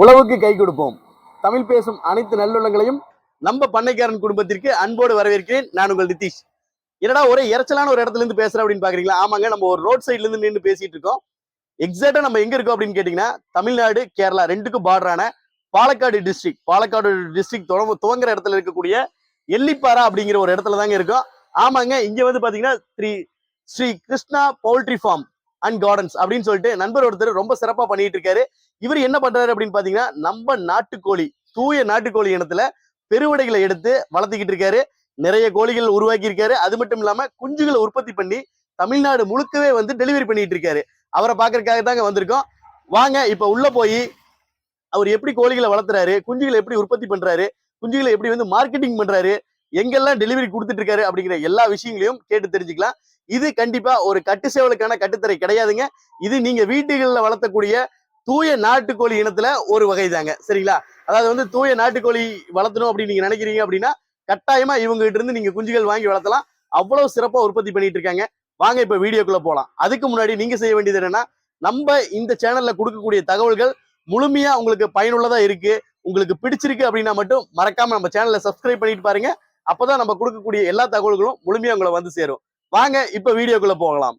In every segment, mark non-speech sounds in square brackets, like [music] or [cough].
உழவுக்கு கை கொடுப்போம். தமிழ் பேசும் அனைத்து நல்லுள்ளங்களையும் நம்ம பண்ணைக்காரன் குடும்பத்திற்கு அன்போடு வரவேற்கிறேன். நான் உங்கள் நிதிஷ். என்னடா ஒரே இறைச்சலான ஒரு இடத்துல இருந்து பேசுறேன் அப்படின்னு பாக்குறீங்களா? ஆமாங்க நம்ம ஒரு ரோட் சைட்ல இருந்து நின்று பேசிட்டு இருக்கோம். எக்ஸாக்டா நம்ம எங்க இருக்கோம் அப்படின்னு கேட்டீங்கன்னா தமிழ்நாடு கேரளா ரெண்டுக்கும் பார்டரான பாலக்காடு டிஸ்ட்ரிக்ட் பாலக்காடு டிஸ்ட்ரிக்ட் துவங்குற இடத்துல இருக்கக்கூடிய எல்லிப்பாரா அப்படிங்கிற ஒரு இடத்துல தாங்க இருக்கோம். ஆமாங்க இங்க வந்து பாத்தீங்கன்னா Sri Sri Krishna poultry farm and gardens அப்படின்னு சொல்லிட்டு நண்பர் ஒருத்தர் ரொம்ப சிறப்பா பண்ணிட்டு இருக்காரு. இவர் என்ன பண்றாரு அப்படின்னு பாத்தீங்கன்னா நம்ம நாட்டுக்கோழி தூய நாட்டுக்கோழி இனத்துல பெருவடைகளை எடுத்து வளர்த்திக்கிட்டு இருக்காரு. நிறைய கோழிகள் உருவாக்கி இருக்காரு அது மட்டும் இல்லாம குஞ்சுகளை உற்பத்தி பண்ணி தமிழ்நாடு முழுக்கவே வந்து டெலிவரி பண்ணிட்டு இருக்காரு. அவரை பாக்குறதுக்காக தாங்க வந்திருக்கோம். வாங்க இப்ப உள்ள போய் அவர் எப்படி கோழிகளை வளர்த்துறாரு குஞ்சுகளை எப்படி உற்பத்தி பண்றாரு குஞ்சுகளை எப்படி வந்து மார்க்கெட்டிங் பண்றாரு எங்கெல்லாம் டெலிவரி கொடுத்துட்டு இருக்காரு அப்படிங்கிற எல்லா விஷயங்களையும் கேட்டு தெரிஞ்சுக்கலாம். இது கண்டிப்பா ஒரு கட்டு சேவலுக்கான கட்டுத்தரை கிடையாதுங்க. இது நீங்க வீட்டுகளில் வளர்த்தக்கூடிய தூய நாட்டுக்கோழி இனத்துல ஒரு வகை தாங்க சரிங்களா? அதாவது வந்து தூய நாட்டுக்கோழி வளர்த்தணும் அப்படின்னு நீங்க நினைக்கிறீங்க அப்படின்னா கட்டாயமா இவங்க கிட்ட இருந்து நீங்க குஞ்சுகள் வாங்கி வளர்த்தலாம். அவ்வளவு சிறப்பா உற்பத்தி பண்ணிட்டு இருக்காங்க வாங்க இப்ப வீடியோக்குள்ள போலாம். அதுக்கு முன்னாடி நீங்க செய்ய வேண்டியது என்னன்னா நம்ம இந்த சேனல்ல கொடுக்கக்கூடிய தகவல்கள் முழுமையா உங்களுக்கு பயனுள்ளதா இருக்கு. உங்களுக்கு பிடிச்சிருக்கு அப்படின்னா மட்டும் மறக்காம நம்ம சேனலை சப்ஸ்கிரைப் பண்ணிட்டு பாருங்க. அப்பதான் நம்ம கொடுக்கக்கூடிய எல்லா தகவல்களும் முழுமையா உங்களை வந்து சேரும். வாங்க இப்ப வீடியோக்குள்ள போகலாம்.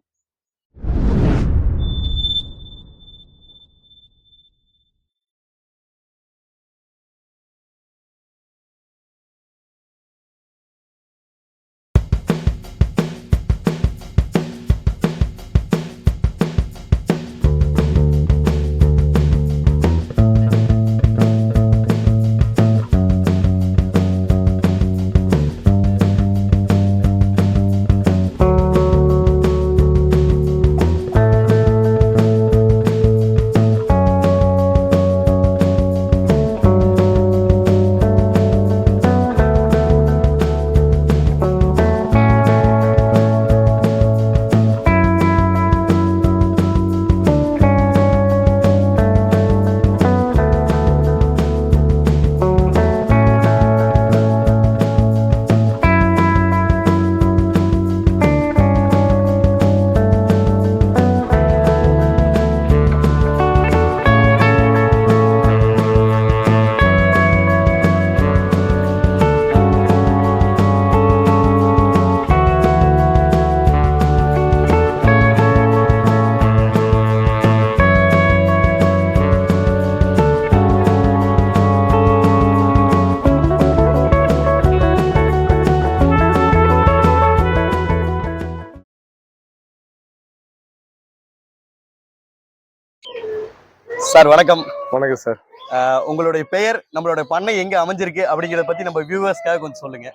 சார் வணக்கம். வணக்கம் சார். உங்களுடைய பெயர் நம்மளுடைய பண்ணை எங்க அமைஞ்சிருக்கு அப்படிங்கிறத பத்தி நம்ம வியூவர்ஸ்க்காக கொஞ்சம் சொல்லுங்க.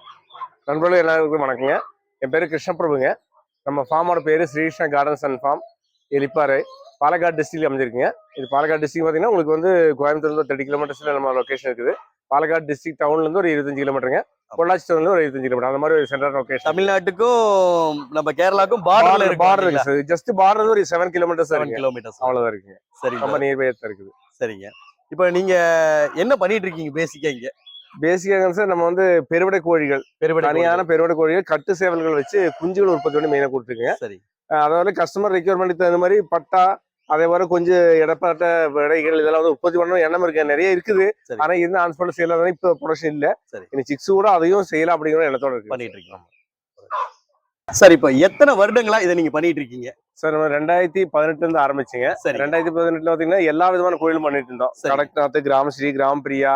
நண்பர்களே எல்லாருக்கும் வணக்கங்க. என் பேர் கிருஷ்ணபிரபுங்க. நம்ம ஃபார்மோட பேர் Srikrishna gardens and farm Elippara Palakkad டிஸ்ட்ரிக்ட்ல அமைஞ்சிருக்குங்க. இது பாலக்காடு டிஸ்ட்ரிக்ட் பார்த்தீங்கன்னா உங்களுக்கு வந்து கோயம்புத்தூர்ல ஒரு தேர்ட்டி கிலோமீட்டர்ஸ்ல நம்ம லொகேஷன் இருக்குது. பாலக்காடு டிஸ்ட்ரிக்ட் டவுன்ல இருந்து ஒரு இருபத்தஞ்சு கிலோமீட்டருங்க பொள்ளாச்சி டவுன்ல ஒரு இருபத்தஞ்சு கிலோமீட்டர் அந்த மாதிரி ஒரு சென்டர் லொகேஷன் தமிழ்நாட்டுக்கும் நம்ம கேரளாக்கும் இருக்கு பார்டர் இருக்கு. சார் ஜஸ்ட் பார்டர் ஒரு செவன் கிலோமீட்டர்ஸ் செவன் இருக்கு. கிலோமீட்டர்ஸ் அவ்வளவுதான் இருக்குங்க சரி ரொம்ப நியர்பை இருக்குது. சரிங்க. இப்போ நீங்க என்ன பண்ணிட்டு இருக்கீங்க பேசிக்கா இங்க? பேசிக்காக சார் நம்ம வந்து பெருவிடை கோழிகள் பெருவடை தனியான பெருவிடை கோழிகள் கட்டு சேவல்கள் வச்சு குஞ்சுகள் உற்பத்தி பண்ணி மெயினாக கொடுத்துருக்குங்க சரி. அதாவது கஸ்டமர் ரெக்யர்மெண்ட் தகுந்த மாதிரி பட்டா அதே மாதிரி கொஞ்சம் இடப்பட்ட விடைகள் இதெல்லாம் வந்து உற்பத்தி பண்ணணும் எண்ணம் இருக்கு நிறைய இருக்குது. ஆனா இருந்து ஆன்ஸ்பாட் செய்யலாம் இப்போ ப்ரொடக்ஷன் இல்ல. இனி சிக்ஸ் கூட அதையும் செய்யலாம் அப்படிங்கிற எண்ணத்தோட இருக்கு. பண்ணிட்டு இருக்கீங்க சார் இப்போ எத்தனை வருடங்களா இதை நீங்க பண்ணிட்டு இருக்கீங்க? சார் நம்ம ரெண்டாயிரத்தி பதினெட்டுல இருந்து ஆரம்பிச்சுங்க. ரெண்டாயிரத்தி பதினெட்டுல பாத்தீங்கன்னா எல்லா விதமான கோயிலும் பண்ணிட்டு இருந்தோம். கடக்நாத் கிராமஸ்ரீ கிராம பிரியா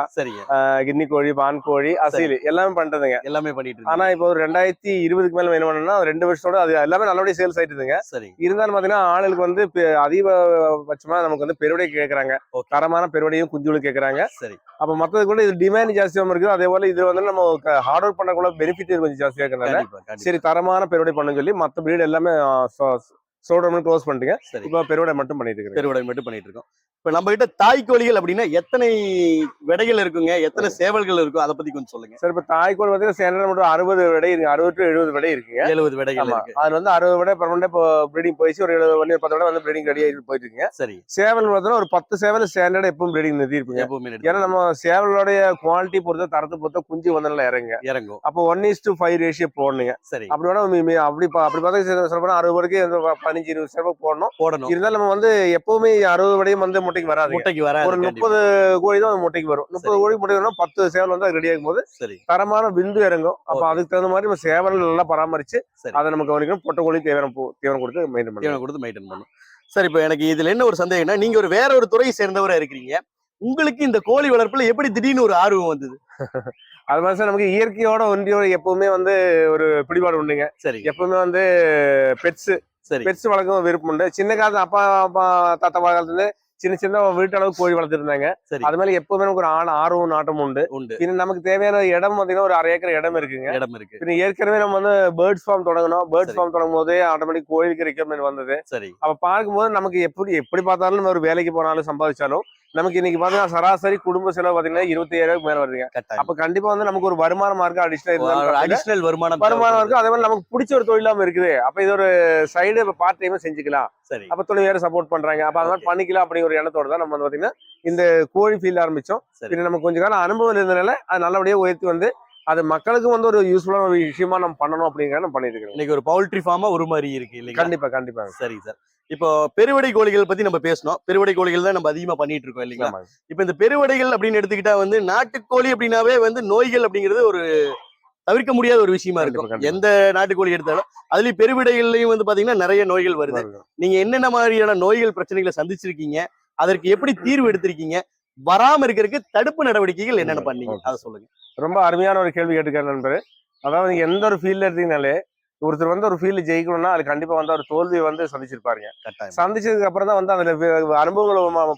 கின்னி கோழி பான் கோழி அசீல் எல்லாமே பண்றதுங்க எல்லாமே பண்ணிட்டு ஆனா இப்போ ஒரு ரெண்டாயிரத்தி இருபதுக்கு மேல என்ன பண்ணோம்னா ரெண்டு வருஷத்தோட அது எல்லாமே நல்லபடியா சேல்ஸ் ஆயிட்டு இருந்துங்க சரி இருந்தாலும் பாத்தீங்கன்னா ஆளுக்கு வந்து அதிகபட்சமா நமக்கு வந்து பெருவடை கேக்குறாங்க. Okay. தரமான பெருவடையும் குஞ்சுகளும் கேக்குறாங்க. சரி. அப்ப மத்தது கூட இது டிமாண்ட் ஜாஸ்தியாம இருக்குது. அதே போல இது வந்து நம்ம ஹார்ட் ஒர்க் பண்ணக்குள்ள பெனிஃபிட் கொஞ்சம் ஜாஸ்தியா கண்டிப்பா சரி தரமான பெருவடை பண்ணு சொல்லி மத்த பிரீடு எல்லாமே சோடர் க்ளோஸ் பண்ணிட்டுங்க சரி. இப்போ பெருவடை மட்டும் பண்ணிட்டு இருக்கிறேன். பெருவடை மட்டும் பண்ணிட்டு இருக்கோம். இப்போ நம்ம கிட்ட தாய் கோழிகள் அப்படின்னா எத்தனை விடைகள் இருக்குங்க? எத்தனை சேவல்கள் இருக்கும் அதை பத்தி கொஞ்சம் சொல்லுங்க. சார் இப்ப தாய்க்கோள் வந்து சேர்ந்து மட்டும் அறுபது விடை இருக்கு. அறுபது டு எழுபது விடை இருக்குங்க. எழுபது விடைகள் ஆமா. இருக்கு. அது வந்து அறுபது விட பர்மனெண்ட் இப்போ ப்ரீடிங் போயிடுச்சு. ஒரு எழுபது வண்டி பத்து விட வந்து ப்ரீடிங் ரெடி ஆகிட்டு போயிட்டு இருக்குங்க. சரி. சேவல் பார்த்தீங்கன்னா ஒரு பத்து சேவல் ஸ்டாண்டர்ட் எப்பவும் ப்ரீடிங் நிறுத்தி இருப்பீங்க எப்பவுமே ஏன்னா நம்ம சேவலோடைய குவாலிட்டி பொறுத்த தரத்தை பொறுத்த குஞ்சு வந்து நல்லா இறங்குங்க. இறங்கும். அப்போ one is to five ratio போடணுங்க. சரி. அப்படி வேணா அப்படி அப்படி பார்த்தா சொல்ல போனா அறுபது வரைக்கும் பதினஞ்சு இருபது சேவை போடணும். போடணும். இருந்தாலும் நம்ம வந்து எப்பவுமே அறுபது வடையும் வந்து முட்டைக்கு வராது முட்டைக்கு வராது ஒரு. முப்பது கோழி தான் முட்டைக்கு வரும். முப்பது. கோழி முட்டை வேணும் பத்து சேவல் வந்து ரெடி ஆகும் போது சரி. தரமான விந்து இறங்கும். அப்ப. அதுக்கு தகுந்த மாதிரி நம்ம சேவல் நல்லா பராமரிச்சு. அதை நம்ம கவனிக்கணும். பொட்டை கோழி தேவையான பூ- தீவனம் கொடுத்து மெயின்டைன் பண்ணணும். தீவனம் கொடுத்து மெயின்டைன் பண்ணும் சரி இப்போ எனக்கு இதுல என்ன ஒரு சந்தேகம்னா நீங்க ஒரு வேற ஒரு துறையை சேர்ந்தவரா இருக்கிறீங்க. உங்களுக்கு இந்த கோழி வளர்ப்புல எப்படி திடீர்னு ஒரு ஆர்வம் வந்தது? [laughs] அது மாதிரி சார் நமக்கு இயற்கையோட ஒன்றியோட எப்பவுமே வந்து ஒரு பிடிபாடு உண்டுங்க. சரி. எப்பவுமே வந்து பெட்ஸ் சரி. பெட்ஸ் வளர்க்கவும் விருப்பம் உண்டு. சின்ன காலத்து அப்பா அப்பா தாத்தா காலத்துல இருந்து சின்ன சின்ன வீட்டளவு கோழி வளர்த்துருந்தாங்க. அது மேல எப்பவுமே நமக்கு ஒரு ஆண் ஆர்வம் நாட்டம் உண்டு. இன்னும் நமக்கு தேவையான இடம் பாத்தீங்கன்னா ஒரு அரை ஏக்கர் இடம் இருக்குங்க. இடம் இருக்கு. பின்ன ஏற்கனவே நம்ம வந்து பேர்ட்ஸ் ஃபார்ம் தொடங்கணும். பேர்ட்ஸ். ஃபார்ம் தொடங்கும் போதே ஆட்டோமேட்டிக் கோழிக்கு ரெக்யர்மெண்ட் வந்தது. சரி. அப்ப பார்க்கும்போது நமக்கு எப்படி எப்படி பார்த்தாலும் நம்ம ஒரு வேலைக்கு போனாலும் சம்பாதிச்சாலும் நமக்கு இன்னைக்கு பாத்தீங்கன்னா சராசரி குடும்ப செலவு பாத்தீங்கன்னா இருபத்தி ஏழாயிரம் மேல வருதுங்க. அப்ப கண்டிப்பா வந்து நமக்கு ஒரு வருமான மார்க்கம் அடிஷனல் அடிஷனல் வருமானம் வருமானம். இருக்கு அதே மாதிரி நமக்கு பிடிச்ச ஒரு தொழிலாம இருக்குது. அப்ப இது ஒரு சைடு பார்ட் டைமா செஞ்சுக்கலாம். சரி. அப்ப தொழில் வேற சப்போர்ட் பண்றாங்க. அப்ப அது மாதிரி Okay. பண்ணிக்கலாம் அப்படிங்கிற ஒரு எண்ணத்தோட தான் நம்ம வந்து பாத்தீங்கன்னா இந்த கோழி ஃபீல்ட் ஆரம்பிச்சோம். பின்ன நமக்கு கொஞ்ச காலம் அனுபவம் இருந்தனால அது நல்லபடியா உயர்த்தி வந்து அது மக்களுக்கும் வந்து ஒரு யூஸ்ஃபுல்லான ஒரு விஷயமா நம்ம பண்ணணும் அப்படிங்கிற நம்ம பண்ணிட்டு இருக்கோம் இன்னைக்கு ஒரு பவுல்ட்ரி ஃபார்மா ஒரு மாதிரி இருக்கு இல்லைங்களா? கண்டிப்பா கண்டிப்பா. சரி சார் இப்போ பெருவடை கோழிகள் பத்தி நம்ம பேசணும். பெருவடை கோழிகள் தான் நம்ம அதிகமா பண்ணிட்டு இருக்கோம் இல்லைங்களா. இப்போ இந்த பெருவடைகள் அப்படின்னு எடுத்துக்கிட்டா வந்து நாட்டுக்கோழி அப்படின்னாவே வந்து நோய்கள் அப்படிங்கிறது ஒரு தவிர்க்க முடியாத ஒரு விஷயமா இருக்கும். கண்டிப்பா. எந்த நாட்டுக்கோழி எடுத்தாலும் அதுலயும் பெருவிடைகள்லயும் வந்து பாத்தீங்கன்னா நிறைய நோய்கள் வருது. நீங்க என்னென்ன மாதிரியான நோய்கள் பிரச்சனைகளை சந்திச்சிருக்கீங்க? அதற்கு எப்படி தீர்வு எடுத்திருக்கீங்க? வராம இருக்கிறதுக்கு தடுப்பு நடவடிக்கைகள் என்னென்ன பண்ணீங்க. அதை சொல்லுங்க. ரொம்ப அருமையான ஒரு கேள்வி கேட்டுக்காரு நண்பர். அதாவது நீங்க எந்த ஒரு ஃபீல்ட்ல எடுத்தீங்கனாலே ஒருத்தர் வந்து ஒரு ஃபீல்டு ஜெயிக்கணும்னா அது கண்டிப்பா வந்து ஒரு தோல்வியை வந்து சந்திச்சிருப்பாருங்க. சந்திச்சதுக்கு அப்புறம் தான் வந்து அதுல அனுபவங்கள்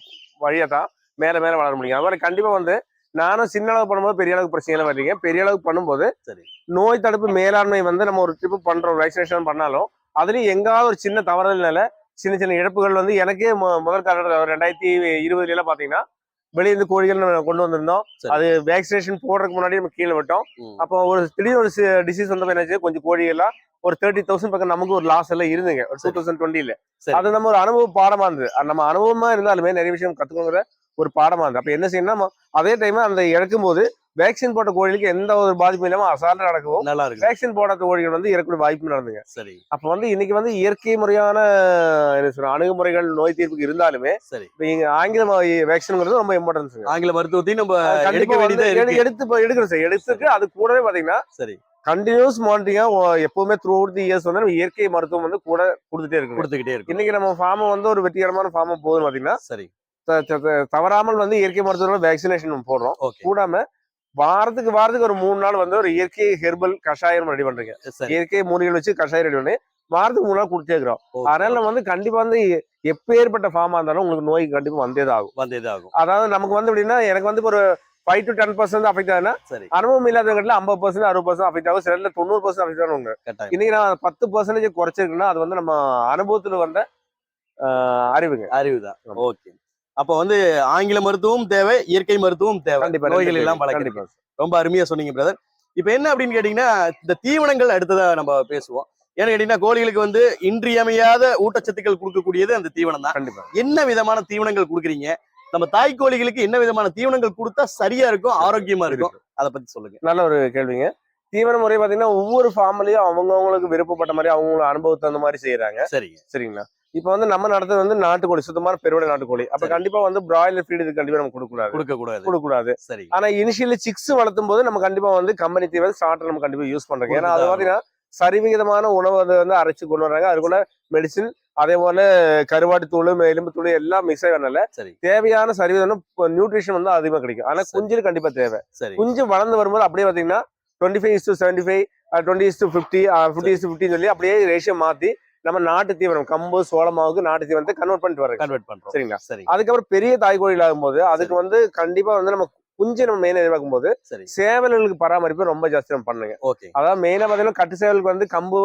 வழியா தான் மேல மேல வளர முடியும். அது மாதிரி கண்டிப்பா வந்து நானும் சின்ன அளவு பண்ணும்போது பெரிய அளவுக்கு பிரச்சனை வரீங்க பெரிய அளவுக்கு பண்ணும்போது சரி. நோய் தடுப்பு மேலாண்மை வந்து நம்ம ஒரு ட்ரிப் பண்றோம் வேக்சினேஷன் பண்ணாலும் அதுலயும் எங்காவது ஒரு சின்ன தவறுதல்னால சின்ன சின்ன இழப்புகள் வந்து எனக்கே முதல் கால ரெண்டாயிரத்தி இருபதுல எல்லாம் பாத்தீங்கன்னா வெளியிருந்து கோழிகள் நம்ம கொண்டு வந்திருந்தோம். அது வேக்சினேஷன் போடுறதுக்கு முன்னாடி நம்ம கீழே விட்டோம். அப்போ ஒரு திடீர்னு ஒரு டிசீஸ் வந்தப்ப என்னாச்சு? கொஞ்சம் கோழிகள்லாம் ஒரு தேர்ட்டி தௌசண்ட் பக்கம் நமக்கு ஒரு லாஸ் எல்லாம் இருந்துங்க ஒரு டூ. தௌசண்ட் டுவெண்ட்டில அது நம்ம ஒரு அனுபவ பாடமா இருந்தது. நம்ம அனுபவமா இருந்தாலுமே நிறைய விஷயம் கத்துக்கோங்கிற ஒரு பாடமா இருந்தது. அப்ப என்ன செய்யணும்னா நம்ம அதே டைம் அந்த இறக்கும் போது வேக்சின் போட்ட கோழிகளுக்கு எந்த ஒரு பாதிப்பும் இல்லாம அசால்ட்டா நடக்கவும் நல்லா இருக்கு வேக்சின் போடாத கோழிகள் வந்து இறக்கக்கூடிய வாய்ப்பு நடந்துங்க. சரி. அப்ப வந்து இன்னைக்கு வந்து இயற்கை முறையான என்ன சொல்ற அணுகுமுறைகள் நோய் தீர்ப்புக்கு இருந்தாலுமே சரி. இங்க ஆங்கில வேக்சின்ங்கிறது ரொம்ப இம்பார்ட்டன்ஸ் ஆங்கில மருத்துவத்தையும் நம்ம எடுக்க எடுத்து இப்ப எடுக்கணும் சார். எடுத்துட்டு அது கூடவே பாத்தீங்கன்னா சரி. கண்டினியூஸ் மானிட்டரிங்கா எப்பவுமே த்ரூ அவுட் தி இயர்ஸ் வந்து நம்ம இயற்கை மருத்துவம் வந்து கூட கொடுத்துட்டே இருக்கணும். கொடுத்துக்கிட்டே இருக்கு இன்னைக்கு நம்ம ஃபார்ம் வந்து ஒரு வெற்றிகரமான ஃபார்ம் போகுதுன்னு பாத்தீங்கன்னா சரி. தவறாமல் வந்து இயற்கை மருத்துவம் வேக்சினேஷன் போடுறோம். கூடாம வாரத்துக்கு வாரத்துக்கு ஒரு மூணு நாள் வந்து ஒரு இயற்கை ஹெர்பல் கஷாயம் ரெடி பண்றீங்க. இயற்கை மூலிகள் வச்சு கஷாயம் ரெடி பண்ணி வாரத்துக்கு மூணு நாள் கொடுத்தே இருக்கிறோம். அதனால நம்ம வந்து கண்டிப்பா வந்து எப்பேற்பட்ட ஃபார்மா இருந்தாலும் உங்களுக்கு நோய் கண்டிப்பா வந்தே தான் ஆகும் ஆகும் அதாவது நமக்கு வந்து எப்படின்னா எனக்கு வந்து ஒரு five to ten percent affect ஆகுதுன்னா சரி. அனுபவம் இல்லாதவங்கல ஐம்பது பர்சன்ட் அறுபது பர்சன்ட் அஃபெக்ட் ஆகும். சில தொண்ணூறு பர்சன்ட் அஃபெக்ட் ஆகும் கட்டாயம். இன்னைக்கு நான் பத்து பர்சன்டேஜ் குறைச்சிருக்குன்னா அது வந்து நம்ம அனுபவத்துல வந்த அறிவுங்க. அறிவுதான். ஆமா. ஓகே. அப்ப வந்து ஆங்கில மருத்துவம் தேவை இயற்கை மருத்துவம் தேவை. கண்டிப்பா நோய்கள் எல்லாம் கண்டிப்பா. ரொம்ப அருமையா சொன்னீங்க பிரதர் இப்ப என்ன அப்படின்னு கேட்டீங்கன்னா இந்த தீவனங்கள் அடுத்ததா நம்ம பேசுவோம். ஏன்னு கேட்டீங்கன்னா கோழிகளுக்கு வந்து இன்றியமையாத ஊட்டச்சத்துக்கள் கொடுக்கக்கூடியது அந்த தீவனம் தான். கண்டிப்பா. என்ன விதமான தீவனங்கள் கொடுக்குறீங்க? நம்ம தாய் கோழிகளுக்கு என்ன விதமான தீவனங்கள் கொடுத்தா சரியா இருக்கும் ஆரோக்கியமா இருக்கும்? அதை பத்தி சொல்லுங்க. நல்ல ஒரு கேள்விங்க. தீவன முறை பாத்தீங்கன்னா ஒவ்வொரு ஃபார்ம்லயும் அவங்கவுங்களுக்கு விருப்பப்பட்ட மாதிரி அவங்க அனுபவத்து அந்த மாதிரி செய்யறாங்க. சரிங்க. சரிங்களா? இப்போ வந்து நம்ம நடத்துறது வந்து நாட்டுக்கோழி சுத்தமான பெருவடை நாட்டுக்கோழி. அப்ப. கண்டிப்பா வந்து பிராய்லர் ஃபீடு இது கண்டிப்பா நம்ம கொடுக்க கூடாது கொடுக்க கூடாது கொடுக்க கூடாது சரி. ஆனா இனிஷியலி சிக்ஸ் வளர்த்தும் போது நம்ம கண்டிப்பா வந்து கம்பெனி தீவனம் ஸ்டார்டர் நம்ம கண்டிப்பா யூஸ் பண்றோம். ஏன்னா அது பாத்தீங்கன்னா சரிவிகிதமான உணவு அது வந்து அரைச்சு கொண்டு வர்றாங்க. அது கூட மெடிசின் அதே போல கருவாட்டு தூள் எலும்பு தூள் எல்லாம் மிக்ஸ் ஆகிறனால தேவையான சரிவிதம் நியூட்ரிஷன் வந்து அதிகமா கிடைக்கும். ஆனா. குஞ்சுக்கு கண்டிப்பா தேவை. குஞ்சு வளர்ந்து வரும்போது அப்படியே பாத்தீங்கன்னா twenty five is to seventy five twenty is to fifty fifty is to ஃபிஃப்டின்னு சொல்லி அப்படியே ரேஷியோ மாத்தி நம்ம நாட்டு தீவனம் கம்பு சோளமாவுக்கு நாட்டு தீவனத்தை கன்வெர்ட் பண்ணிட்டு வரோம் கன்வெர்ட் பண்றோம். சரிங்களா? சரி. அதுக்கப்புறம் பெரிய தாய்கோழிகள் ஆகும்போது அதுக்கு வந்து கண்டிப்பா வந்து நம்ம குஞ்சு நம்ம மெயினா எதிர்பார்க்கும் போது சேவல்களுக்கு பராமரிப்பு ரொம்ப ஜாஸ்தி நம்ம பண்ணுங்க. ஓகே. அதாவது மெயினா பாத்தீங்கன்னா கட்டு சேவலுக்கு வந்து கம்பு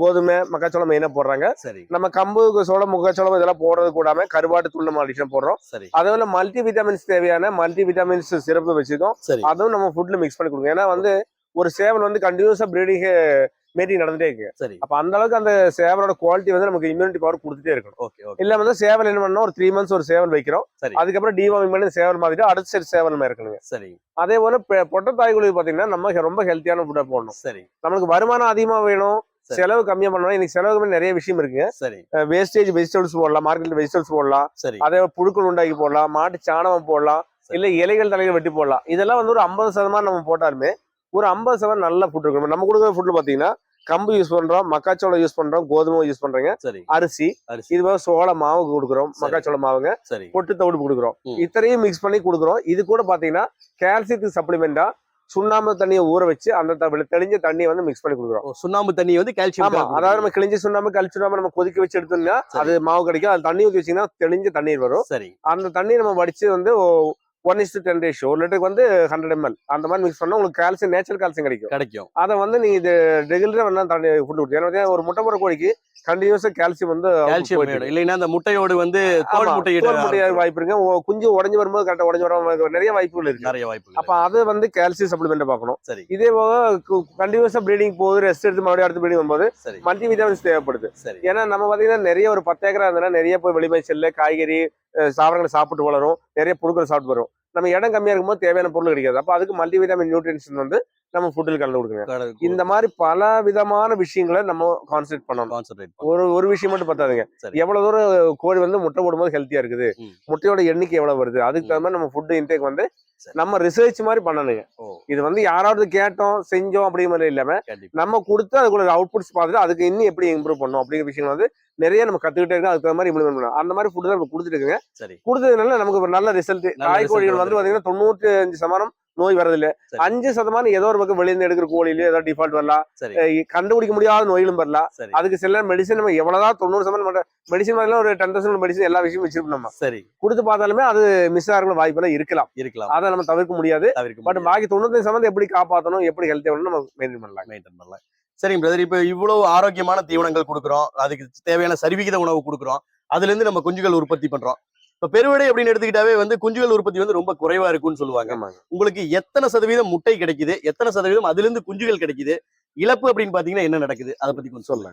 கோதுமை மக்காச்சோளம் மெயினா போடுறாங்க. சரி. நம்ம கம்பு சோளம் முக்காச்சோளம் இதெல்லாம் போடுறது கூடாம கருவாட்டு தூள் நம்ம அடிஷன் போடுறோம். அதே போல மல்டி விட்டமின்ஸ் தேவையான மல்டி விட்டமின்ஸ் சிறப்பு வச்சுக்கோம். சரி. அதுவும் நம்ம ஃபுட்ல மிக்ஸ் பண்ணி கொடுங்க ஏன்னா வந்து ஒரு சேவல் வந்து கண்டினியூஸா பிரீடிங் மீட்டிங் நடந்துட்டே இருக்கு. சரி. அப்ப அந்த அளவுக்கு அந்த சேவலோட குவாலிட்டி வந்து நமக்கு இம்யூனிட்டி பவர் கொடுத்துட்டே இருக்கணும். ஓகே இல்ல வந்து சேவல் என்ன பண்ணோம் ஒரு த்ரீ மந்த்ஸ் ஒரு சேவல் வைக்கிறோம். சரி. அதுக்கப்புறம் டிவார்மிங் பண்ணி சேவல் மாத்திட்டு அடுத்த சைடு சேவல் மாதிரி இருக்கணுங்க சரி. அதே போல பொட்டை தாய்க்குழி பாத்தீங்கன்னா நம்ம ரொம்ப ஹெல்த்தியான ஃபுட்டா போடணும். சரி. நம்மளுக்கு வருமானம் அதிகமா வேணும். செலவு கம்மியா பண்ணணும் இன்னைக்கு செலவு நிறைய விஷயம் இருக்குங்க சரி. வேஸ்டேஜ் வெஜிடபிள்ஸ் போடலாம் மார்க்கெட்ல வெஜிடபிள்ஸ் போடலாம். சரி. அதே புழுக்கள் உண்டாக்கி போடலாம் மாட்டு சாணம் போடலாம். இல்ல இலைகள் தலைகள் வெட்டி போடலாம். இதெல்லாம் வந்து ஒரு ஐம்பது சதமானம் நம்ம போட்டாலுமே ஒரு ஐம்பது சதவீதம் நல்ல ஃபுட் இருக்கும். நம்ம கொடுக்குற ஃபுட்ல பாத்தீங்கன்னா கம்பு யூஸ் பண்றோம் மக்காச்சோளம் யூஸ் பண்றோம் கோதுமை யூஸ் பண்றோங்க. சரி. அரிசி இது போக சோள மாவு கொடுக்குறோம். மக்காச்சோள மாவுங்க. சரி. பொட்டு தவிடு கொடுக்குறோம். இத்தனையும் மிக்ஸ் பண்ணி கொடுக்குறோம். இது கூட பாத்தீங்கன்னா கால்சியத்துக்கு சப்ளிமெண்டா சுண்ணாம்பு தண்ணியை ஊற வச்சு அந்த தெளிஞ்ச தண்ணியை வந்து மிக்ஸ் பண்ணி கொடுக்குறோம். சுண்ணாம்பு தண்ணி வந்து கால்சியம் அதாவது நம்ம கிழிஞ்ச சுண்ணாம்பு கழிச்சு சுண்ணாம்பு நம்ம கொதிக்க வச்சு எடுத்தோம்னா. அது மாவு கிடைக்கும். அது தண்ணி ஊற்றி வச்சீங்கன்னா தெளிஞ்ச தண்ணீர் வரும். சரி. அந்த தண்ணி நம்ம வடிச்சு வந்து ஒன் இஸ்டு டென் ரேஷியோ ஒரு லிட்டருக்கு வந்து ஹண்ட்ரட் எம்எல் அந்த மாதிரி மிக்ஸ் பண்ணா உங்களுக்கு கால்சியம் நேச்சுரல் கால்சியம் கிடைக்கும். கிடைக்கும். அதை வந்து நீங்க இது ரெகுலரா வேணா தண்ணி ஃபுட் கொடுத்து ஏன்னா ஒரு முட்டை போற கோழிக்கு கண்டினியூஸா கால்சியம் வந்து கால்சியம் இல்லைன்னா அந்த முட்டையோடு வந்து தோல் ஆமா, முட்டையிட தோல் முட்டைய வாய்ப்பு இருக்கு. குஞ்சு உடஞ்சு வரும்போது கரெக்டா உடஞ்சு வர நிறைய வாய்ப்புகள் இருக்கு. நிறைய வாய்ப்பு அப்ப அது வந்து கால்சியம் சப்ளிமெண்ட் பார்க்கணும். சரி. இதே போக கண்டினியூஸா ப்ரீடிங் போகுது ரெஸ்ட் எடுத்து மறுபடியும் அடுத்து ப்ரீடிங் வரும்போது மல்டி விட்டமின்ஸ் தேவைப்படுது. சரி. ஏன்னா நம்ம பாத்தீங்கன்னா நிறைய ஒரு பத்து ஏக்கரா இருந்ததுன்னா நிறைய போய் வெளிமை செல்ல காய்கறி தாவரங்களை சாப்பிட்டு வளரும். நிறைய பொருட்கள் சாப்பிட்டு வரும். நம்ம இடம் கம்மியா இருக்கும்போது தேவையான பொருள் கிடைக்காது. அப்ப அதுக்கு மல்டி விட்டமின் நியூட்ரியன்ஸ் வந்து நம்ம ஃபுட்டில் கலந்து கொடுக்குங்க இந்த மாதிரி பல விதமான விஷயங்களை நம்ம கான்சென்ட்ரேட் பண்ணணும். கான்சென்ட்ரேட் ஒரு ஒரு விஷயம் மட்டும் பத்தாதுங்க சரி. எவ்வளவு தூரம் கோழி வந்து முட்டை போடும்போது ஹெல்த்தியா இருக்குது. முட்டையோட எண்ணிக்கை எவ்வளவு வருது? அதுக்கு. தகுந்த மாதிரி நம்ம ஃபுட் இன்டேக் வந்து. நம்ம ரிசர்ச் மாதிரி பண்ணணுங்க. இது வந்து யாராவது கேட்டோம் செஞ்சோம் அப்படிங்கிற மாதிரி இல்லாம நம்ம கொடுத்து அதுக்குள்ள அவுட்புட்ஸ் பார்த்துட்டு அதுக்கு இன்னும் எப்படி இம்ப்ரூவ் பண்ணணும் அப்படிங்கிற விஷயம் வந்து நிறைய நம்ம கத்துக்கிட்டே இருக்கோம் அதுக்கு மாதிரி இம்ப்ளிமெண்ட் பண்ணணும். அந்த மாதிரி ஃபுட் தான் நம்ம கொடுத்துட்டு இருக்குங்க. கொடுத்ததுனால நமக்கு ஒரு நல்ல ரிசல்ட் காய்கோழிகள் வந்து பாத்தீங்கன்னா தொண்ணூத்தி அஞ்சு சதமானம் நோய் வரதில்ல. அஞ்சு சதமானம் ஏதோ ஒரு பக்கம் வெளியிருந்து எடுக்கிற கோழியில ஏதோ டிஃபால்ட் வரலாம். கண்டுபிடிக்க முடியாத நோய்களும் வரலாம். அதுக்கு சில மெடிசன் நம்ம எவ்வளவுதான் தொண்ணூறு சதமானம் மெடிசன் மாதிரிலாம் ஒரு டென் தௌசண்ட் மெடிசன் எல்லா விஷயமும் வச்சிருப்போம் நம்ம. சரி. கொடுத்து பார்த்தாலுமே அது மிஸ் ஆகிற வாய்ப்பெல்லாம் இருக்கலாம். இருக்கலாம். அதை நம்ம தவிர்க்க முடியாது. பட் பாக்கி தொண்ணூத்தஞ்சு சதமானம் எப்படி காப்பாற்றணும் எப்படி ஹெல்த்தி நம்ம மெயின்டைன் பண்ணலாம். மெயின்டைன் பண்ணலாம். சரிங்க பிரதர் இப்போ இவ்வளவு ஆரோக்கியமான தீவனங்கள் கொடுக்குறோம். அதுக்கு தேவையான சரிவிகித உணவு கொடுக்குறோம். அதுல இருந்து நம்ம குஞ்சுகள் உற்பத்தி பண்றோம். இப்போ பெருவடை அப்படின்னு எடுத்துக்கிட்டாவே வந்து குஞ்சுகள் உற்பத்தி வந்து ரொம்ப குறைவா இருக்குன்னு சொல்லுவாங்க. உங்களுக்கு எத்தனை சதவீதம் முட்டை கிடைக்குது? எத்தனை சதவீதம் அதுல இருந்து குஞ்சுகள் கிடைக்குது? இழப்பு அப்படின்னு பாத்தீங்கன்னா என்ன நடக்குது? அதை பத்தி கொஞ்சம் சொல்லுங்க.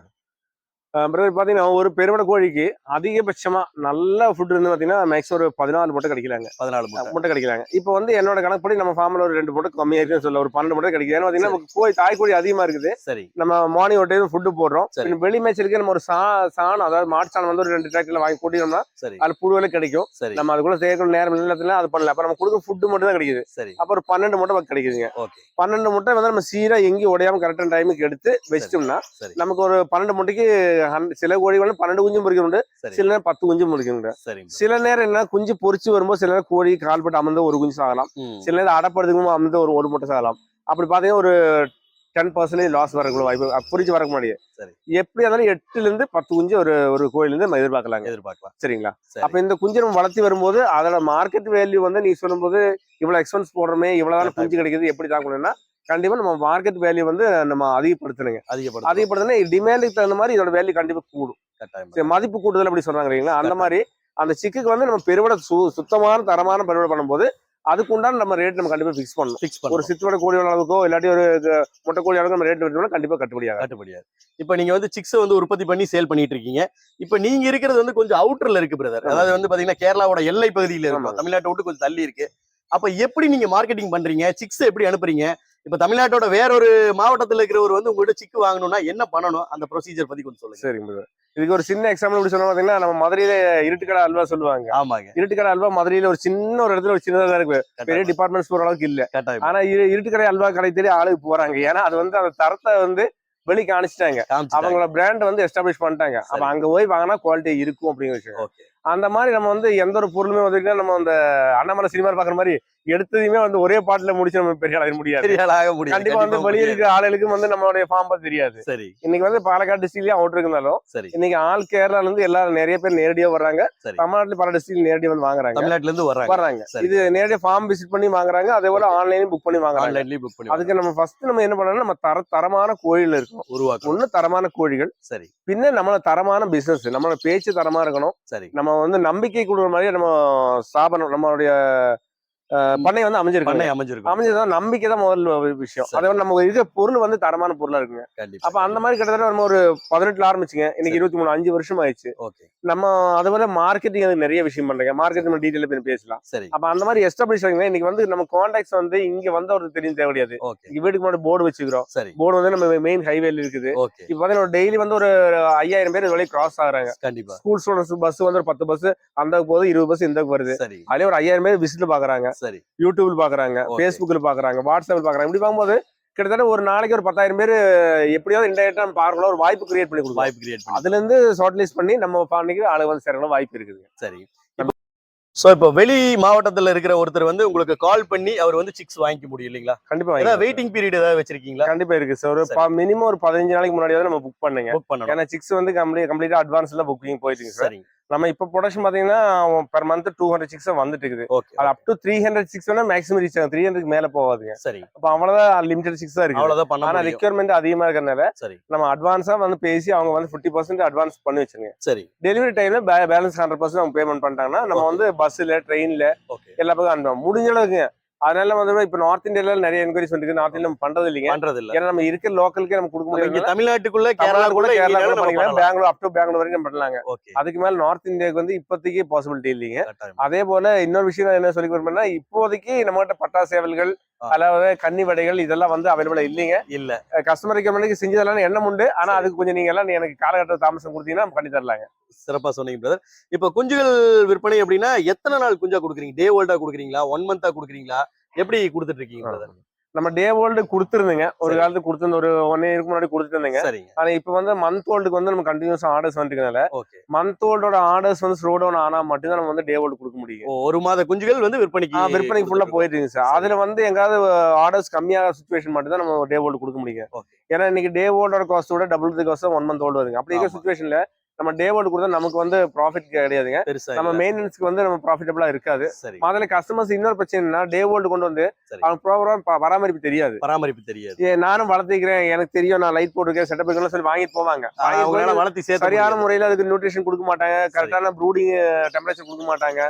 பிரதர் பாத்தீங்கன்னா ஒரு பெருவடை கோழிக்கு அதிகபட்சமா நல்ல ஃபுட் இருந்து பாத்தீங்கன்னா மேக்ஸிமம் ஒரு பதினாலு முட்டை கிடைக்கலாங்க. பதினாலு முட்டை முட்டை கிடைக்கலாங்க. இப்போ வந்து என்னோட கணக்குப்படி நம்ம ஃபார்ம்ல ஒரு ரெண்டு முட்டை கம்மியா இருக்குன்னு சொல்ல ஒரு பன்னெண்டு முட்டை கிடைக்குது. ஏன்னா பாத்தீங்கன்னா நமக்கு கோழி தாய் கோழி அதிகமா இருக்குது. சரி. நம்ம மார்னிங் ஒரு டைம் ஃபுட்டு போடுறோம். வெளி மேய்ச்சலுக்கு நம்ம ஒரு சா சாணம் அதாவது மாட்டு சாணம் வந்து ஒரு ரெண்டு டிராக்டர்ல வாங்கி கூட்டினோம்னா சரி. அது புழுவில கிடைக்கும். சரி. நம்ம அதுக்குள்ள சேர்க்கணும் நேரம் இல்லத்துல அது பண்ணல. அப்ப நம்ம கொடுக்குற ஃபுட்டு மட்டும் தான் கிடைக்குது. சரி. அப்ப ஒரு பன்னெண்டு முட்டை கிடைக்குதுங்க. பன்னெண்டு முட்டை வந்து நம்ம சீரா எங்கேயும் உடையாம கரெக்டான டைமுக்கு எடுத்து வச்சிட்டோம்னா நமக்கு ஒரு பன்னெண்டு முட்டைக்கு சில கோழி பன்னெண்டு குஞ்சு பொறிக்கணும் சரி. சில நேரம் பத்து குஞ்சு பொறிக்கணும் சரி சில நேரம் என்ன குஞ்சு பொறிச்சு வரும்போது சில நேரம் கோழி கால்பட்டு அமர்ந்து ஒரு குஞ்சு சாகலாம். சில நேரம் அடப்படுறதுக்கு அமர்ந்து ஒரு ஒரு முட்டை சாகலாம். அப்படி பாத்தீங்கன்னா ஒரு டென் பர்சன்டேஜ் லாஸ் வரக்குள்ள வாய்ப்பு பொறிச்சு வரக்க முடியாது. எப்படி இருந்தாலும் எட்டுல இருந்து பத்து குஞ்சு ஒரு ஒரு கோயில இருந்து நம்ம எதிர்பார்க்கலாங்க. எதிர்பார்க்கலாம். சரிங்களா? சரி. அப்ப இந்த குஞ்சு நம்ம வளர்த்தி வரும்போது அதோட மார்க்கெட் வேல்யூ வந்து நீ சொல்லும்போது இவ்வளவு எக்ஸ்பென்ஸ் போடுறோமே இவ்வளவு குஞ்சு கிடைக்குது எப்படி தாக்கணும்னா கண்டிப்பா நம்ம மார்க்கெட் வேல்யூ வந்து நம்ம அதிகப்படுத்தணுங்க. அதிகப்படுத்த அதிகப்படுத்தினா டிமாண்டுக்கு தகுந்த மாதிரி இதோட வேல்யூ கண்டிப்பா கூடும். சரி, மதிப்பு கூடுதல் அப்படி சொல்றாங்க இல்லைங்களா? அந்த. மாதிரி அந்த சிக்குக்கு வந்து நம்ம பெருவிட சு சுத்தமான தரமான பெருவிட பண்ணும்போது அதுக்கு உண்டான நம்ம ரேட் நம்ம கண்டிப்பா ஃபிக்ஸ் பண்ணணும். ஃபிக்ஸ் ஒரு பண்ணுவோம் சித்தோட கோழி அளவுக்கோ இல்லாட்டி ஒரு முட்டை கோழி அளவுக்கு நம்ம ரேட் வச்சோம்னா கண்டிப்பா கட்டுப்படியாகும் கட்டுப்படியாது இப்போ நீங்க வந்து சிக்ஸ் வந்து உற்பத்தி பண்ணி சேல் பண்ணிட்டு இருக்கீங்க. இப்போ நீங்க இருக்கிறது வந்து கொஞ்சம் அவுட்டர்ல இருக்கு பிரதர். அதாவது வந்து பாத்தீங்கன்னா கேரளாவோட எல்லை பகுதியில இருக்கும். தமிழ்நாட்டை விட்டு கொஞ்சம் தள்ளி இருக்கு. அப்ப எப்படி நீங்க மார்க்கெட்டிங் பண்றீங்க? சிக்ஸ் எப்படி அனுப்புறீங்க? இப்ப தமிழ்நாட்டோட வேற ஒரு மாவட்டத்துல இருக்கிறவர் வந்து உங்ககிட்ட சிக்கு வாங்கணும்னா என்ன பண்ணணும்? அந்த ப்ரொசீஜர் பத்தி கொஞ்சம் சொல்லுங்க. சரிங்க. இதுக்கு ஒரு சின்ன எக்ஸாம்பிள் எப்படி சொன்னா பாத்தீங்கன்னா நம்ம மதுரையில இருட்டுக்கடை அல்வா சொல்லுவாங்க. ஆமாங்க. இருட்டுக்கடை அல்வா மதுரையில ஒரு சின்ன ஒரு இடத்துல ஒரு சின்னதா இருக்கு. பெரிய. டிபார்ட்மெண்ட் ஸ்டோர் அளவுக்கு இல்ல. ஆனா இரு- இருட்டுக்கடை அல்வா கடை தேடி ஆளுக்கு போறாங்க. ஏன்னா அது வந்து அந்த தரத்தை வந்து வெளிக்கு அனுப்பிச்சிட்டாங்க காமிச்சிட்டாங்க. அவங்களோட பிராண்ட் வந்து எஸ்டாப்ளிஷ் பண்ணிட்டாங்க. அப்ப. அங்க போய் வாங்கினா குவாலிட்டி இருக்கும் அப்படிங்கிற விஷயம். ஓகே. அந்த மாதிரி நம்ம வந்து எந்த ஒரு பொருளுமே வந்து நம்ம அந்த அண்ணாமலை சினிமா பாக்குற மாதிரி எடுத்ததையுமே வந்து ஒரே பாட்டுல முடிச்சு நம்ம பெரிய ஆளாக முடியாது. பெரிய ஆள் ஆக முடியும் கண்டிப்பா வந்து வெளியே இருக்கிற ஆளுகளுக்கு வந்து நம்மளுடைய ஃபார்ம் பார்த்து தெரியாது. சரி. இன்னைக்கு வந்து பாலக்காடு டிஸ்ட்ரிக்ட்லயே அவுட் இருந்தாலும் சரி. இன்னைக்கு ஆள் கேரளால இருந்து எல்லாரும் நிறைய பேர் நேரடியா வர்றாங்க. தமிழ்நாட்டுல பல டிஸ்ட்ரிக்ட் நேரடியா வந்து வாங்குறாங்க. தமிழ்நாட்டுல இருந்து வர்றாங்க. வர்றாங்க. இது நேரடியா ஃபார்ம் விசிட் பண்ணி வாங்குறாங்க. அதே போல ஆன்லைனும் புக் பண்ணி வாங்குறாங்க. ஆன்லைன்லயே புக் பண்ணி அதுக்கு நம்ம ஃபர்ஸ்ட் நம்ம என்ன பண்ணணும் நம்ம தர தரமான கோழிகள் இருக்கணும் உருவாக்கணும். ஒண்ணு தரமான கோழிகள். சரி. பின்ன நம்மள தரமான பிசினஸ் நம்மளோட பேச்சு தரமா இருக்கணும். சரி. நம்ம நம்ம வந்து நம்பிக்கை கொடுக்குற மாதிரி நம்ம ஸ்தாபனம் நம்மளுடைய பண்ணை வந்து அமைஞ்சிருக்கு பண்ணை அமைஞ்சிருக்கும். அமைஞ்சதுதான் நம்பிக்கை தான் முதல் விஷயம். அதே நம்ம இருக்க பொருள் வந்து தரமான பொருளா இருக்குங்க. அப்ப அந்த மாதிரி கிட்டத்தட்ட நம்ம ஒரு பதினெட்டுல ஆரம்பிச்சுங்க. இன்னைக்கு. இருபத்தி மூணு அஞ்சு வருஷம் ஆயிடுச்சு. நம்ம அதை விட மார்க்கெட்டிங் அதுக்கு நிறைய விஷயம் பண்றீங்க. மார்க்கெட் நம்ம டீட்டெயில் பண்ணி பேசலாம். சரி. அப்ப அந்த மாதிரி எஸ்டாப்ளிஷ் ஆகுங்க. இன்னைக்கு வந்து நம்ம கான்டாக்ட்ஸ் வந்து இங்க வந்து ஒரு தெரியும் தேவை கிடையாது ஓகே. இங்க வீட்டுக்கு முன்னாடி போர்டு வச்சுக்கிறோம். சரி. போர்டு வந்து நம்ம மெயின் ஹைவேல இருக்குது. இப்ப பாத்தீங்கன்னா டெய்லி வந்து ஒரு ஐயாயிரம் பேர் வெளியே கிராஸ் ஆகுறாங்க. கண்டிப்பா. ஸ்கூல் ஸ்டூடெண்ட்ஸ் பஸ் வந்து ஒரு பத்து பஸ் அந்த போகுது இருபது பஸ் இந்த வருது. அதுலயே ஒரு ஐயாயிரம் பேர் விசிட் பாக்குறாங்க சரி. யூடியூப்ல பாக்குறாங்க Okay. ஃபேஸ்புக்ல பாக்குறாங்க வாட்ஸ்அப்ல பாக்குறாங்க. இப்படி பார்க்கும்போது கிட்டத்தட்ட ஒரு நாளைக்கு ஒரு பத்தாயிரம் பேர் எப்படியாவது இன்டர்நெட்டா நம்ம பார்க்கலாம் ஒரு வாய்ப்பு கிரியேட் பண்ணி கொடுக்கலாம். வாய்ப்பு கிரியேட் பண்ணி அதுல இருந்து ஷார்ட்லிஸ்ட் பண்ணி நம்ம பண்ணிக்கு ஆளு வந்து சேரணும் வாய்ப்பு இருக்குது சரி. சோ இப்போ வெளி மாவட்டத்துல இருக்கிற ஒருத்தர் வந்து உங்களுக்கு கால் பண்ணி அவர் வந்து சிக்ஸ் வாங்கிக்க முடியும் இல்லீங்களா? கண்டிப்பா ஏதாவது. வெயிட்டிங் பீரியட் ஏதாவது வச்சிருக்கீங்களா? கண்டிப்பா இருக்கு சார். ஒரு. மினிமம் ஒரு பதினஞ்சு நாளைக்கு முன்னாடியாவது நம்ம புக் பண்ணுங்க. புக் பண்ணணும். ஏன்னா சிக்ஸ் வந்து கம்ப்ளீட் கம்ப்ளீட்டா அட்வான்ஸ்ல புக்கிங் போயிட்டு சரி. நம்ம இப்போ ப்ரொடக்ஷன் பாத்தீங்கன்னா per month two hundred six வந்துட்டு இருக்குது ஓகே அது up to three hundred six வேணா மேக்ஸிமம் ரீச் ஆகும். த்ரீ ஹண்ட்ரட் மேல போகாதுங்க. சரி. அப்ப அவ்வளவுதான் லிமிடெட் சிக்ஸ் தான் இருக்கு அவ்வளவுதான் பண்ண ஆனா முடியும். ரெக்யர்மெண்ட் அதிகமா இருக்கறனால சரி. நம்ம அட்வான்ஸா வந்து பேசி அவங்க வந்து ஃபிஃப்டி பர்சன்ட் அட்வான்ஸ் பண்ணி வச்சிருங்க. சரி. டெலிவரி டைம்ல பேலன்ஸ் ஹண்ட்ரட் பர்சன்ட் அவங்க பேமெண்ட் பண்ணிட்டாங்கன்னா நம்ம. வந்து பஸ்ல ட்ரெயின்ல எல்லா பக்கம் அனுப்புவோம் முடிஞ்ச அளவுக்கு அதனால வந்து இப்ப நார்த் இந்தியால நிறைய என்கொயரிஸ் வந்துருக்கு. நார்த் இந்தியா நம்ம பண்றது இல்லைங்க. பண்றது இல்ல ஏன்னா நம்ம இருக்கிற லோக்கலுக்கே நம்ம கொடுக்க இங்க முடியாது தமிழ்நாட்டுக்குள்ள கேரளா கூட கேரளா கூட பண்ணிக்கலாம். பெங்களூர் அப் டு பெங்களூர் வரைக்கும் பண்ணலாங்க. அதுக்கு மேல நார்த் இந்தியாவுக்கு வந்து இப்போதைக்கு பாசிபிலிட்டி இல்லைங்க. அதே போல இன்னொரு விஷயம் என்ன சொல்லி கொடுப்பேன்னா இப்போதைக்கு நம்மகிட்ட பட்டா சேவல்கள். அதாவது கன்னி வடைகள் இதெல்லாம் வந்து அவைலபிளா இல்லைங்க. இல்ல. கஸ்டமர் ரெக்கமெண்ட் செஞ்சதெல்லாம் எண்ணம் உண்டு. ஆனா. அதுக்கு கொஞ்சம் நீங்க எல்லாம் எனக்கு காலகட்ட தாமசம் கொடுத்தீங்கன்னா பண்ணி தரலாங்க. சிறப்பா சொன்னீங்க பிரதர் இப்போ குஞ்சுகள் விற்பனை அப்படின்னா எத்தனை நாள் குஞ்சா கொடுக்குறீங்க? டே ஓல்டா கொடுக்குறீங்களா? ஒன் மந்தா கொடுக்குறீங்களா? எப்படி கொடுத்துட்டு இருக்கீங்க பிரதர் நம்ம டே ஓல்டு கொடுத்துருந்தீங்க ஒரு சரி. காலத்து கொடுத்துருந்த ஒரு ஒன் இயருக்கு முன்னாடி கொடுத்துருந்தீங்க ஆனா இப்போ வந்து மந்த் ஓல்டுக்கு வந்து நம்ம கண்டினியூஸ் ஆர்டர்ஸ் வந்துருக்கனால மந்த் ஓல்டோட ஆர்டர்ஸ் வந்து ஸ்லோ டவுன் ஆனா மட்டும்தான் நம்ம வந்து டே ஓல்டு கொடுக்க முடியும் ஒரு மாத குஞ்சுகள் வந்து விற்பனைக்கு விற்பனைக்கு ஃபுல்லா போயிட்டு இருக்கு சார். அதுல வந்து எங்காவது ஆர்டர்ஸ் கம்மியாக சுச்சுவேஷன் மட்டும் தான் நம்ம டே ஓல்டு கொடுக்க முடியும். ஏன்னா இன்னைக்கு டே ஓல்டோட காஸ்ட்டோட double cost one month old வருங்க அப்படி இருக்கிற. சுச்சுவேஷன்ல நம்ம டே ஓல்டு கொடுத்தா நமக்கு வந்து ப்ராஃபிட் கிடையாதுங்க. நம்ம. மெயின்டெனன்ஸ்க்கு வந்து நம்ம ப்ராஃபிட்டபிளா இருக்காது. முதல்ல கஸ்டமர்ஸ் இன்னொரு பிரச்சனை என்னன்னா டே ஓல்டு கொண்டு வந்து. அவங்க ப்ராப்பரா பராமரிப்பு தெரியாது. பராமரிப்பு தெரியாது. நானும் வளர்த்திக்கிறேன் எனக்கு தெரியும் நான் லைட் போட்டுருக்கேன் செட்டப் சொல்லி வாங்கிட்டு போவாங்க. வளர்த்தி சரியான முறையில அதுக்கு நியூட்ரிஷன் கொடுக்க மாட்டாங்க. கரெக்டான ப்ரூடிங் டெம்பரேச்சர் கொடுக்க மாட்டாங்க.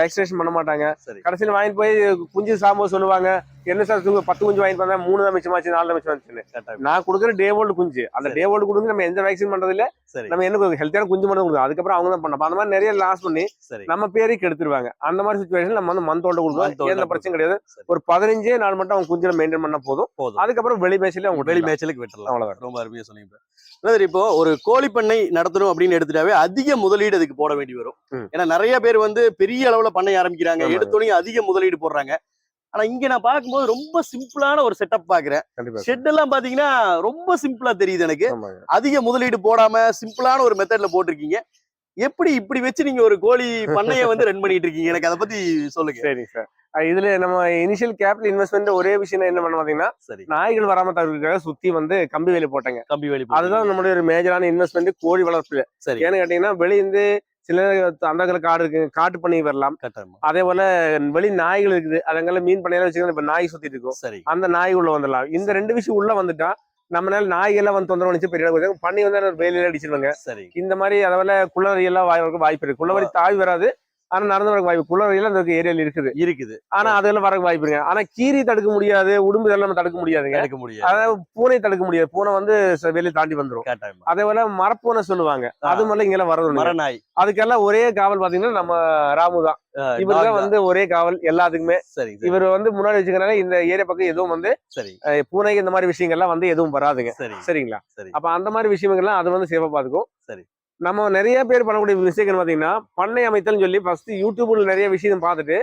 வேக்சினேஷன் பண்ண மாட்டாங்க. கடைசியில் வாங்கிட்டு போய் குஞ்சு சாம்போது சொல்லுவாங்க என்ன சார் தூங்க பத்து குஞ்சு வாங்கிட்டு வந்தா மூணு தான் மிச்சமாச்சு நாலு தான் மிச்சமாச்சுன்னு நான் கொடுக்குற டே ஓல்டு குஞ்சு. அந்த. டே ஓல்டு கொடுத்து நம்ம எந்த வேக்சின் பண்றது இல்ல நம்ம என்ன ஹெல்த்தியான குஞ்சு மட்டும் கொடுக்கும் அதுக்கப்புறம் அவங்க தான் பண்ணணும். அந்த மாதிரி நிறைய லாஸ் பண்ணி நம்ம பேரே கெடுத்துருவாங்க. அந்த மாதிரி சுச்சுவேஷன் நம்ம வந்து மந்த் ஓல்டு கொடுக்கும் எந்த ஆ பிரச்சனையும் கிடையாது. ஒரு பதினஞ்சே நாள் மட்டும் அவங்க குஞ்சுல மெயின்டைன் பண்ணா போதும். அதுக்கப்புறம் வெளி மேட்ச்ல அவங்க வெளி மேட்சலுக்கு விட்டுறலாம் அவ்வளவுதான். ரொம்ப அருமையா சொன்னீங்க இப்போ ஒரு கோழி பண்ணை நடத்தணும் அப்படின்னு எடுத்துட்டாவே அதிக முதலீடு அதுக்கு போட வேண்டி வரும். ஏன்னா நிறைய பேர் வந்து பெரிய அளவுல பண்ணை ஆரம்பிக்கிறாங்க. எடுத்தோடனே அதிக முதலீடு போடுறாங்க. ஆனா இங்க நான் பார்க்கும்போது ரொம்ப சிம்பிளான ஒரு செட்டப் பாக்குறேன். ஷெட் எல்லாம் பாத்தீங்கன்னா ரொம்ப சிம்பிளா தெரியுது எனக்கு. அதிக முதலீடு போடாம சிம்பிளான ஒரு மெத்தட்ல போட்டிருக்கீங்க. எப்படி இப்படி வச்சு நீங்க ஒரு கோழி பண்ணைய வந்து ரன் பண்ணிட்டு இருக்கீங்க? எனக்கு அதை பத்தி சொல்லுங்க. சரி சார் இதுல நம்ம இனிஷியல் கேபிட்டல் இன்வெஸ்ட்மெண்ட் ஒரே விஷயம் என்ன பண்ண பாத்தீங்கன்னா சரி. நாய்கள் வராம தவிர்க்கிறதுக்காக சுத்தி வந்து கம்பி வேலி போட்டாங்க. கம்பி வேலி அதுதான் நம்மளுடைய ஒரு மேஜரான இன்வெஸ்ட்மெண்ட் கோழி வளர்ப்பு. சரி. ஏன்னு கேட்டீங்கன்னா வெளியிருந்து சில அந்த காடு இருக்கு காட்டு பண்ணி வரலாம். அதே போல வெளி நாய்கள் இருக்குது. அதங்கெல்லாம் மீன் பண்ணையில வச்சுக்கோங்க இப்ப நாய் சுத்திட்டு இருக்கும். சரி. அந்த நாய் உள்ள வந்துடலாம். இந்த ரெண்டு விஷயம் உள்ள வந்துட்டா நம்மளால நாய்கள்லாம் வந்து தொந்தரவு பண்ணிச்சு பெரிய பண்ணி வந்து வேலையில அடிச்சிருவாங்க. சரி. இந்த மாதிரி அதேபோல குள்ளவரி எல்லாம் வாய்ப்பு இருக்கு. குள்ளவரி தாய் வராது. ஆனா நடந்து வரக்கு வாய்ப்பு குள்ளவரி எல்லாம் இந்த ஏரியால இருக்குது. இருக்குது. ஆனா அதெல்லாம் வரக்கு வாய்ப்பு இருக்கு. ஆனா கீரி தடுக்க முடியாது உடும்பு நம்ம தடுக்க முடியாதுங்க. எடுக்க முடியாது. அதாவது பூனை தடுக்க முடியாது. பூனை வந்து வெளிய தாண்டி வந்துரும். கட்டாயமா அதே போல மரப்பூனை சொல்லுவாங்க. அது மேல இங்கெல்லாம் வரது மரநாய். அதுக்கெல்லாம் ஒரே காவல் பாத்தீங்கன்னா நம்ம ராமு தான். அஹ், இவர் dog தான். வந்து ஒரே காவல் எல்லாத்துக்குமே. சரி இவர் வந்து முன்னாடி வச்சுக்கிறனால இந்த ஏரியா பக்கம் எதுவும் வந்து சரி. அஹ், பூனை இந்த மாதிரி விஷயங்கள்லாம் வந்து எதுவும் வராதுங்க. சரி. சரிங்களா? சரி. அப்ப அந்த மாதிரி விஷயங்கள்லாம் அது வந்து சேஃபா பாத்துக்கும். சரி. நம்ம நிறைய பேர் பண்ணக்கூடிய விஷயங்கள் பாத்தீங்கன்னா பண்ணை அமைத்தல்னு சொல்லி ஃபர்ஸ்ட் யூடியூப்ல நிறைய விஷயம் பார்த்துட்டு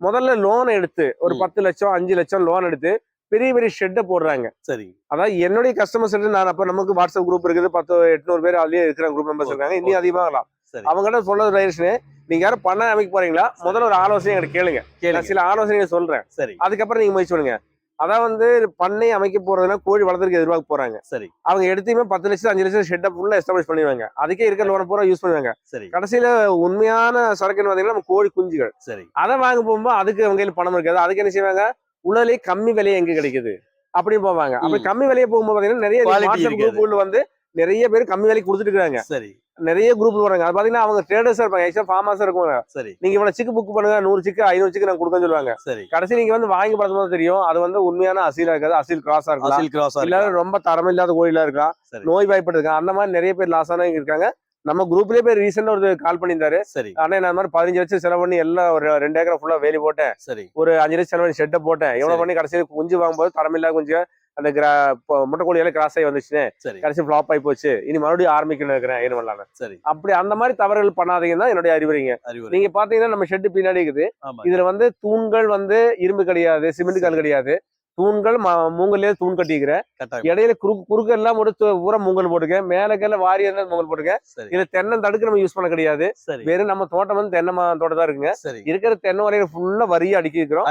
முதல்ல லோன் எடுத்து ஒரு. பத்து லட்சம் அஞ்சு லட்சம் லோன் எடுத்து பெரிய பெரிய ஷெட்டை போடுறாங்க. சரி. அதாவது என்னுடைய கஸ்டமர் செட் நான் அப்ப நமக்கு வாட்ஸ்அப் குரூப் இருக்குது பத்து எட்நூறு பேர் அதுலயே இருக்கிற குரூப் மெம்பர்ஸ் இருக்காங்க இன்னும். அதிகமாகலாம் அவங்ககிட்ட சொல்றது டைரக்ஷன் நீங்க யாரும் பண்ண அமைக்க போறீங்களா? முதல்ல ஒரு ஆலோசனை எனக்கு கேளுங்க. சில ஆலோசனைகள் சொல்றேன். சரி. அதுக்கப்புறம் நீங்க முயற்சி பண்ணுங்க. அதான் வந்து பண்ணை அமைக்க போறதுன்னா கோழி வளர்த்துக்கு எதிர்பார்க்க போறாங்க. சரி. அவங்க எடுத்தையுமே பத்து லட்சம் அஞ்சு லட்சம் ஷெட்டப் ஃபுல்லா எஸ்டாப்ளிஷ் பண்ணிடுவாங்க. அதுக்கே இருக்க லோனை பூரா யூஸ் பண்ணுவாங்க. சரி. கடைசியில உண்மையான சரக்குன்னு பாத்தீங்கன்னா நம்ம கோழி குஞ்சுகள். சரி. அதை வாங்க போகும்போது அதுக்கு அவங்க கையில பணம் இருக்காது. அதுக்கு என்ன செய்வாங்க? உள்ளலே கம்மி விலை எங்க கிடைக்குது? அப்படின்னு போவாங்க. அப்படி. கம்மி விலையை போகும்போது பாத்தீங்கன்னா நிறைய வாட்ஸ்அப் வந்து நிறைய பேர் கம்மி விலைக்கு கொடுத்துட்டு இருக்காங்க சரி. நிறைய குரூப் வராங்க. அது பாத்தீங்கன்னா அவங்க ட்ரேடர்ஸ் இருப்பாங்க. ஆக்சுவலா ஃபார்மர்ஸ் இருக்குவாங்க. சரி. நீங்க இவ்வளவு சிக்கு புக் பண்ணுங்க நூறு சிக்கு ஐநூறு சிக்கு நான் கொடுக்கன்னு சொல்லுவாங்க. சரி. கடைசி நீங்க வந்து வாங்கி பார்த்தா தெரியும். அது வந்து உண்மையான அசீலா இருக்காது. அசீல் கிராஸா இருக்கலாம். அசில் கிராஸ் ரொம்ப தரமில்லாத கோயிலா இருக்கலாம். நோய் வாய்ப்பட்டு இருக்காங்க அந்த மாதிரி நிறைய பேர் லாஸ் ஆனவங்க இருக்காங்க. நம்ம குரூப்லயே போய் ரீசெண்டா ஒரு கால் பண்ணியிருந்தாரு. சரி. ஆனா நான் மாதிரி பதினஞ்சு லட்சம் செலவு பண்ணி எல்லாம் ஒரு ரெண்டு ஏக்கர் ஃபுல்லா வேலி போட்டேன். சரி. ஒரு அஞ்சு லட்சம் செலவு பண்ணி ஷெட்டை போட்டேன். எவ்வளவு. பண்ணி கடைசியில் குஞ்சு வாங்கும்போது தரமில்லாத குஞ்சு அந்த கிரா பொ- முட்டைக்கோழியால கிராஸ் ஆகி வந்துச்சுன்னு கடைசி ஃபிளாப் ஆகி போச்சு. இனி மறுபடியும் ஆரம்பிக்கணும் இருக்கிறேன் பண்ணலாம் சரி. அப்படி அந்த மாதிரி தவறுகள் பண்ணாதீங்கன்னு தான் என்னுடைய அறிவுரைங்க. அறிவுரை. நீங்க பாத்தீங்கன்னா நம்ம ஷெட் பின்னாடி இருக்குது. இதுல வந்து தூண்கள் வந்து இரும்பு கிடையாது சிமெண்ட் கல் கிடையாது. தூண்கள் மூங்கல்லே தூண் கட்டிக்கிறேன் கட்டாயம் இடையில குறுக்கு குறுக்கு எல்லாம் து- பூரா மூங்கல் போட்டுக்கேன் மேல கீழ வாரி இருந்தா மூங்கல் போட்டுக்கேன் சரி. இதுல தென்னை தடுக்கு நம்ம யூஸ் பண்ண கிடையாது. வெறும் நம்ம தோட்டம் வந்து தென்னை தோட்டம் தான் இருக்குங்க. இருக்கிற தென்னை வரையில ஃபுல்லா வரியா அடுக்கி இருக்கிறோம்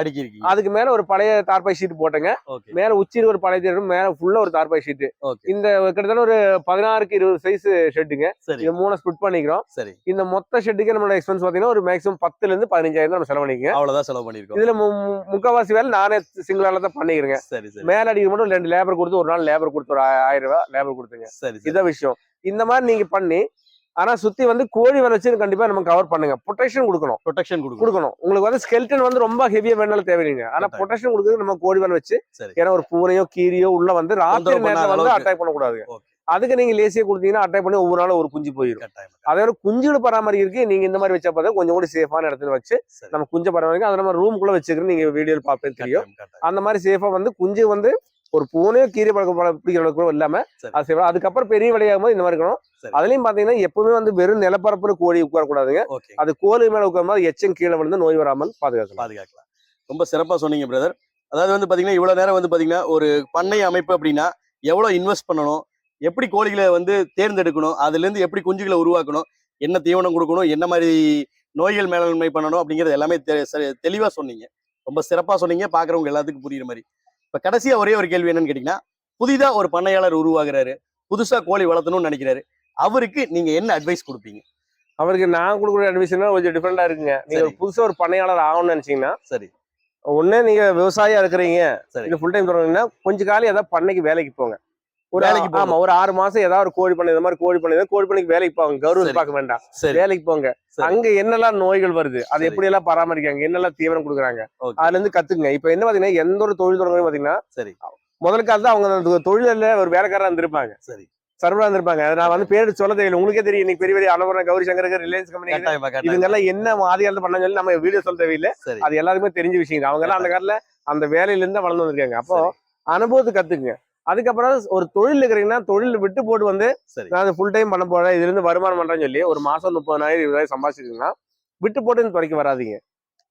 அதுக்கு மேல ஒரு பழைய தார்பாய் ஷீட் போட்டேங்க. மேல உச்சியில் ஒரு பழைய மேல ஃபுல்லா ஒரு தார்பாய் ஷீட் இந்த கிட்டத்தட்ட ஒரு பதினாறுக்கு இருபது சைஸ் ஷெட்டுங்க இது மூணு ஸ்பிட் பண்ணிக்கிறோம். இந்த மொத்த ஷெட்டுக்கு நம்மளோட எக்ஸ்பென்ஸ் பாத்தீங்கன்னா ஒரு மேக்ஸிமம் பத்துல இருந்து பதினஞ்சாயிரம் தான் நம்ம செலவழிங்க அவ்வளவுதான் செலவு பண்ணிருக்கோம் இதுல முக்காவாசி வேலை நானே சிங்கிளால தான் பண்ணிக்கிறேங்க. சரி சரி. மேல அடிக்க மட்டும் ரெண்டு லேபர் கொடுத்து ஒரு நாள் லேபர் கொடுத்து ஒரு ஆயிரம் ரூபாய் லேபர் கொடுத்துங்க. சரி இதான் விஷயம். இந்த மாதிரி நீங்க பண்ணி ஆனா சுத்தி வந்து கோழி வலை வச்சு கண்டிப்பா நம்ம கவர் பண்ணுங்க. ப்ரொடெக்ஷன் கொடுக்கணும். ப்ரொடெக்ஷன் கொடுக்கணும். கொடுக்கணும். உங்களுக்கு வந்து ஸ்கெல்டன் வந்து ரொம்ப ஹெவியா வேணாலும் தேவையில்லைங்க. ஆனா. ப்ரொடெக்ஷன் கொடுக்குறது நம்ம கோழி வலை வச்சு சரி. ஏன்னா ஒரு பூனையோ கீரியோ உள்ள வந்து ராத்திரி நேரத்துல வந்து. அட்டாக் பண்ணக்கூடாது அதுக்கு நீங்க லேசியா கொடுத்தீங்கன்னா அட்டாக் பண்ணி ஒவ்வொரு நாளும் ஒரு குஞ்சு போயிடும் கட்டாயம் அதே மாதிரி குஞ்சுகள் பராமரிக்கிறதுக்கு நீங்க இந்த மாதிரி வச்சா பார்த்தா கொஞ்சம் கூட சேஃபான இடத்துல வச்சு நம்ம குஞ்சை பராமரிக்க அதை நம்ம ரூம்குள்ள வச்சுக்கிறோம். நீங்க வீடியோல பார்ப்பேன் தெரியும். அந்த மாதிரி சேஃபா வந்து குஞ்சு வந்து ஒரு பூனையோ கீரை பழக்க பழ- பிடிக்கிற அளவுக்கு கூட இல்லாம. அது சேஃபா அதுக்கப்புறம் பெரிய விலையாகும் போது இந்த மாதிரி இருக்கணும். அதுலயும் பாத்தீங்கன்னா எப்பவுமே வந்து வெறும் நிலப்பரப்புல கோழி உட்காரக்கூடாதுங்க. அது கோழி மேல உட்காரும்போது எச்சம் கீழே விழுந்து நோய் வராமல் பாதுகாக்கலாம். பாதுகாக்கலாம். ரொம்ப சிறப்பா சொன்னீங்க பிரதர் அதாவது வந்து பாத்தீங்கன்னா இவ்வளவு நேரம் வந்து பாத்தீங்கன்னா ஒரு பண்ணை அமைப்பு அப்படின்னா எவ்வளவு இன்வெஸ்ட் பண்ணணும்? எப்படி கோழிகளை வந்து தேர்ந்தெடுக்கணும் அதுல இருந்து எப்படி குஞ்சுகளை உருவாக்கணும் என்ன தீவனம் கொடுக்கணும் என்ன மாதிரி நோய்கள் மேலாண்மை பண்ணணும் அப்படிங்கிறது எல்லாமே தெ- சரி- தெளிவா சொன்னீங்க. ரொம்ப சிறப்பா சொன்னீங்க. பாக்குறவங்க எல்லாத்துக்கும் புரியுற மாதிரி. இப்ப கடைசியா ஒரே ஒரு கேள்வி என்னன்னு கேட்டீங்கன்னா புதிதா ஒரு பண்ணையாளர் உருவாகுறாரு. புதுசா கோழி வளர்த்தணும்னு நினைக்கிறாரு. அவருக்கு நீங்க என்ன அட்வைஸ் கொடுப்பீங்க? அவருக்கு நான் கொடுக்குற அட்வைஸ்னா கொஞ்சம் டிஃப்ரெண்டா இருக்குங்க. நீங்க ஒரு சரி. புதுசா ஒரு பண்ணையாளர் ஆகணும்னு நினைச்சீங்கன்னா சரி. ஒண்ணு நீங்க விவசாயியா இருக்கிறீங்க. சரி. ஃபுல் டைம் தொடங்குங்கன்னா கொஞ்ச காலம் ஏதாவது பண்ணைக்கு வேலைக்கு போங்க. ஒரு வேலைக்கு. ஆமா ஒரு ஆறு மாசம் ஏதாவது ஒரு கோழி பண்ணை இந்த மாதிரி கோழி பண்ணை கோழி பண்ணைக்கு வேலைக்கு சரி. கௌரவம் பார்க்க வேண்டாம். வேலைக்கு போங்க. அங்க என்னெல்லாம் நோய்கள் வருது அதை. எப்படி எல்லாம் பராமரிக்காங்க என்னெல்லாம் தீவனம் கொடுக்குறாங்க அதுல இருந்து கத்துக்குங்க. இப்ப என்ன பாத்தீங்கன்னா எந்த ஒரு தொழில் தொடங்குறது பாத்தீங்கன்னா சரி. முதல் காலத்துல அவங்க தொழில ஒரு வேலைக்காரா இருந்திருப்பாங்க. சரி. சர்வரா இருந்திருப்பாங்க. நான் வந்து பேர் சொல்ல தெரியல. உங்களுக்கே தெரியும். இன்னைக்கு பெரிய பெரிய அலவரம் கௌரி சங்கருக்கு ரிலையன்ஸ் கம்பெனி இவங்க எல்லாம் என்ன ஆதி காலத்துல பண்ணாங்க சொல்லி நம்ம வீடியோ சொல்ல தேவையில்லை. அது எல்லாருக்குமே தெரிஞ்ச விஷயம் அவங்க எல்லாம் அந்த காலத்துல அந்த வேலையில இருந்து வளர்ந்து வந்திருக்காங்க. அப்போ. அனுபவத்தை கத்துக்குங்க. அதுக்கப்புறம் ஒரு தொழில் இருக்கிறீங்கன்னா தொழில் விட்டு போட்டு வந்து நான் ஃபுல் டைம் பண்ண போறேன். இதுல இருந்து வருமானம் பண்றேன்னு சொல்லி ஒரு மாசம் முப்பதாயிரம் இருபதாயிரம் சம்பாதிச்சிருக்கீங்கன்னா விட்டு போட்டு துறைக்கு வராதீங்க.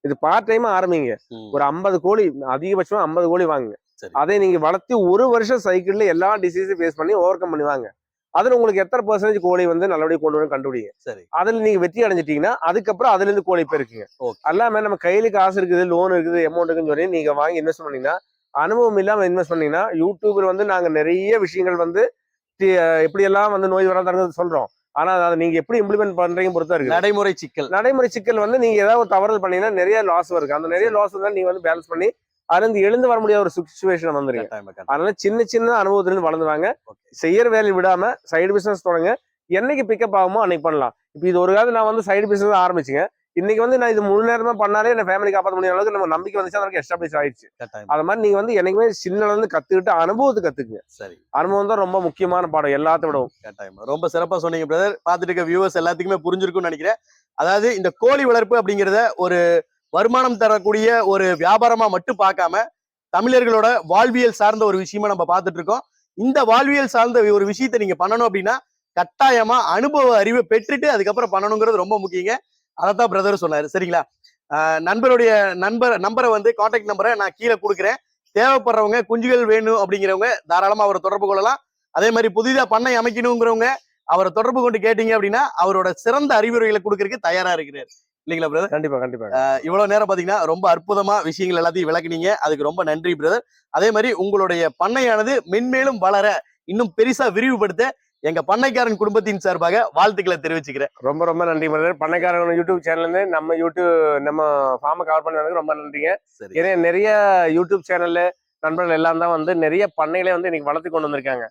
இது பார்ட் டைம் ஆரம்பிங்க. ஒரு ஐம்பது கோழி அதிகபட்சமா ஐம்பது கோழி வாங்குங்க. அதை நீங்க வளர்த்தி ஒரு வருஷம் சைக்கிள்ல எல்லா டிசீஸும் ஃபேஸ் பண்ணி ஓவர் கம் பண்ணி வாங்க. அதுல உங்களுக்கு எத்தனை பர்சன்டேஜ் கோழி வந்து நல்லபடியாக கொண்டு வந்து கண்டுபிடிங்க. சரி. அதுல நீங்க வெற்றி அடைஞ்சிட்டீங்கன்னா அதுக்கப்புறம் அதுல இருந்து கோழி பெருக்குங்க Okay. எல்லாமே நம்ம கையில காசு இருக்குது லோன் இருக்குது அமௌண்ட் இருக்குன்னு சொல்லி நீங்க வாங்கி இன்வெஸ்ட் பண்ணீங்கன்னா அனுபவம் இல்லாம இன்வெஸ்ட் பண்ணீங்கன்னா யூடியூப்ல வந்து நாங்க நிறைய விஷயங்கள் வந்து தி- எப்படி எல்லாம் வந்து நோய் வராத சொல்றோம். ஆனா அதை நீங்க எப்படி இம்ப்ளிமெண்ட் பண்றீங்க பொறுத்தா இருக்கு நடைமுறை சிக்கல். நடைமுறை சிக்கல் வந்து நீங்க ஏதாவது ஒரு தவறுதல் பண்ணீங்கன்னா நிறைய லாஸ் இருக்கு. அந்த நிறைய லாஸ் தான் நீங்க வந்து பேலன்ஸ் பண்ணி அதுல இருந்து எழுந்து வர முடியாத ஒரு சுச்சுவேஷன் வந்துருங்க. அதனால சின்ன சின்ன அனுபவத்துல இருந்து வளர்ந்துவாங்க. செய்யற வேலையை விடாம சைடு பிசினஸ் தொடங்க. என்னைக்கு பிக்கப் ஆகுமோ அன்னைக்கு பண்ணலாம். இப்போ இது ஒரு காலத்துல நான் வந்து சைடு பிசினஸ் ஆரம்பிச்சுங்க. இன்னைக்கு வந்து நான் இது முழு நேரமா பண்ணாலே என்ன ஃபேமிலி காப்பாற்ற முடியாத அளவுக்கு நம்ம நம்பிக்கை வந்துச்சு. அதற்கு எஸ்டாப்ளிஷ் ஆயிடுச்சு. அது மாதிரி நீங்க வந்து என்னைக்குமே சின்னல இருந்து கத்துக்கிட்டு அனுபவத்தை கத்துக்குங்க. சரி. அனுபவம் தான் ரொம்ப முக்கியமான பாடம். எல்லாத்த விடவும். கட்டாயமா ரொம்ப சிறப்பா சொன்னீங்க பிரதர் பார்த்துட்டு இருக்க வியூவர்ஸ் எல்லாத்துக்குமே புரிஞ்சிருக்கும்னு நினைக்கிறேன். அதாவது இந்த கோழி வளர்ப்பு அப்படிங்கிறத ஒரு வருமானம் தரக்கூடிய ஒரு வியாபாரமா மட்டும் பார்க்காம தமிழர்களோட வாழ்வியல் சார்ந்த ஒரு விஷயமா நம்ம பார்த்துட்டு இருக்கோம். இந்த வாழ்வியல் சார்ந்த ஒரு விஷயத்தை நீங்க பண்ணணும் அப்படின்னா கட்டாயமா அனுபவ அறிவை பெற்றுட்டு அதுக்கப்புறம் பண்ணணுங்கிறது ரொம்ப முக்கியங்க. அதைத்தான் பிரதர் சொன்னாரு. சரிங்களா? நண்பருடைய நண்பர் நம்பரை வந்து கான்டாக்ட் நம்பரை நான் கீழே கொடுக்குறேன். தேவைப்படுறவங்க குஞ்சுகள் வேணும் அப்படிங்கிறவங்க தாராளமா அவரை தொடர்பு கொள்ளலாம். அதே மாதிரி புதிதா பண்ணை அமைக்கணுங்கிறவங்க அவரை தொடர்பு கொண்டு கேட்டீங்க அப்படின்னா அவரோட சிறந்த அறிவுரைகளை கொடுக்கறதுக்கு தயாரா இருக்கிறார். இல்லைங்களா பிரதர் கண்டிப்பா கண்டிப்பா இவ்வளவு நேரம் பாத்தீங்கன்னா ரொம்ப அற்புதமா விஷயங்கள் எல்லாத்தையும் விளக்குனீங்க. அதுக்கு ரொம்ப நன்றி பிரதர் அதே மாதிரி உங்களுடைய பண்ணையானது மென்மேலும் வளர இன்னும் பெருசா விரிவுபடுத்த எங்க பண்ணைக்காரன் குடும்பத்தின் சார்பாக வாழ்த்துக்களை தெரிவிச்சுக்கிறேன். ரொம்ப ரொம்ப நன்றி பிரதர் பண்ணைக்காரங்க யூடியூப் சேனல்ல நம்ம யூடியூப் நம்ம ஃபார்மை கவர் பண்ணதுக்கு ரொம்ப நன்றிங்க. ஏன்னா நிறைய யூடியூப் சேனல்ல நண்பர்கள் எல்லாம் தான் வந்து நிறைய பண்ணைகளே வந்து இன்னைக்கு வளர்த்து கொண்டு வந்திருக்காங்க.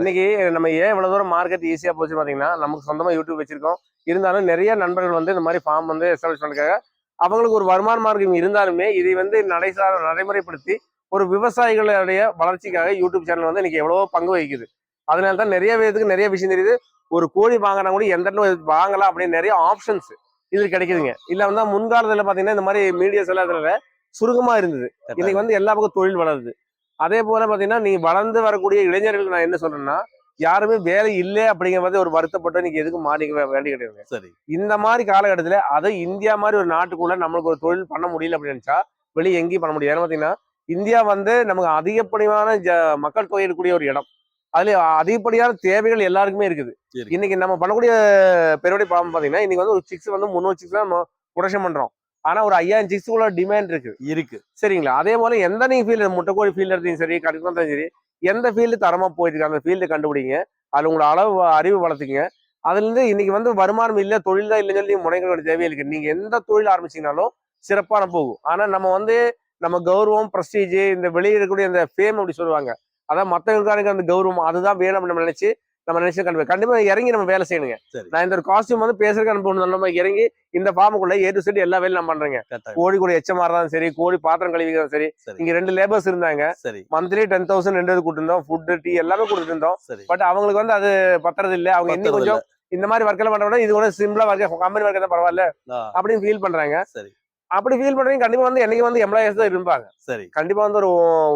இன்னைக்கு நம்ம ஏன் இவ்வளவு தூரம் மார்க்கெட் ஈஸியா போச்சு பாத்தீங்கன்னா நமக்கு சொந்தமா யூடியூப் வச்சிருக்கோம். இருந்தாலும் நிறைய நண்பர்கள் வந்து இந்த மாதிரி ஃபார்ம் வந்து எஸ்டாப்ளிஷ் பண்ணிருக்காங்க அவங்களுக்கு ஒரு வருமான மார்க்கம் இருந்தாலுமே இதை வந்து நடைசா நடைமுறைப்படுத்தி ஒரு விவசாயிகளுடைய வளர்ச்சிக்காக யூடியூப் சேனல் வந்து இன்னைக்கு எவ்வளவோ பங்கு வகிக்குது. அதனால தான் நிறைய பேருக்கு நிறைய விஷயம் தெரியுது. ஒரு கோழி வாங்கினா கூட எந்த வாங்கலாம் அப்படின்னு நிறைய ஆப்ஷன்ஸ் இது கிடைக்குதுங்க. இல்ல வந்து முன்காலத்துல பாத்தீங்கன்னா இந்த மாதிரி மீடியாஸ் எல்லாம் இதுல சுருக்கமா இருந்தது. இன்னைக்கு வந்து எல்லா பக்கம் தொழில் வளருது. அதே போல பாத்தீங்கன்னா நீ வளர்ந்து வரக்கூடிய இளைஞர்களுக்கு நான் என்ன சொல்றேன்னா யாருமே வேலை இல்லை அப்படிங்கிற மாதிரி ஒரு வருத்தப்பட்டு எதுக்கும் மாறிக்க வே- வேண்டி கிடையாது சரி. இந்த மாதிரி காலகட்டத்துல அதை இந்தியா மாதிரி ஒரு நாட்டுக்குள்ள நம்மளுக்கு ஒரு தொழில் பண்ண முடியல அப்படின்னு நினைச்சா வெளியே எங்கேயும் பண்ண முடியாது. ஏன்னா பாத்தீங்கன்னா இந்தியா வந்து நமக்கு அதிகப்படியான ஜ- மக்கள் தொகை இருக்கக்கூடிய ஒரு இடம். அதுல அதிகப்படியான தேவைகள் எல்லாருக்குமே இருக்குது. இருக்கு. இன்னைக்கு நம்ம பண்ணக்கூடிய பெருவடி பாம்பு பாத்தீங்கன்னா இன்னைக்கு வந்து ஒரு சிக்ஸ் வந்து முந்நூறு சிக்ஸ் தான் நம்ம ப்ரொடக்ஷன் பண்றோம். ஆனா ஒரு ஐயாயிரம் சிக்ஸுக்குள்ள டிமாண்ட் இருக்கு. இருக்கு. சரிங்களா? அதே போல எந்த நீங்க ஃபீல்டு முட்டைக்கோழி ஃபீல்டு எடுத்தீங்க சரி கடுக்கு இருந்தாலும் சரி எந்த ஃபீல்டு தரமா போயிட்டு இருக்கு அந்த ஃபீல்டு கண்டுபிடிங்க. அதுல உங்களோட அளவு அறிவு வளர்த்துக்கங்க. அதுல இருந்து இன்னைக்கு வந்து வருமானம் இல்ல தொழில் தான் இல்லைன்னு சொல்லி முனைக்க வேண்டிய தேவையே இருக்கு. நீங்க எந்த தொழில் ஆரம்பிச்சீங்கனாலும் சிறப்பான போகும். ஆனா நம்ம வந்து நம்ம கௌரவம் பிரஸ்டீஜ் இந்த வெளியே இருக்கக்கூடிய இந்த ஃபேம் அப்படி சொல்லுவாங்க. அதான் மத்தவங்களுக்கான அந்த கௌரவம் அதுதான் வேணும் நம்ம நினைச்சு நம்ம நினைச்சு கண்டிப்பா கண்டிப்பா இறங்கி நம்ம வேலை செய்யணுங்க. நான் இந்த ஒரு காஸ்டியூம் வந்து பேசுறதுக்கு அனுப்பணும் நம்ம இறங்கி இந்த ஃபார்முக்குள்ள ஏ டு செட் எல்லா வேலையும் நான் பண்றேங்க. கோழி கூட எச்சமா இருந்தாலும் சரி கோழி பாத்திரம் கழுவிக்கிறதும் சரி. இங்க ரெண்டு லேபர்ஸ் இருந்தாங்க. சரி. மந்த்லி டென் தௌசண்ட் ரெண்டு கொடுத்துருந்தோம். ஃபுட் டீ எல்லாமே கொடுத்துட்டு இருந்தோம் பட் அவங்களுக்கு வந்து அது பத்துறது இல்ல. அவங்க இன்னும் கொஞ்சம் இந்த மாதிரி ஒர்க் எல்லாம் பண்றோம்னா இது கூட சிம்பிளா ஒர்க் கம்பெனி ஒர்க் தான் பரவாயில்ல அப்படின்னு ஃபீல் பண்றாங்க. சரி. அப்படி ஃபீல் பண்றவங்க கண்டிப்பா வந்து என்னைக்கு வந்து எம்ப்ளாயிஸ் தான் இருப்பாங்க சரி. கண்டிப்பா வந்து ஒரு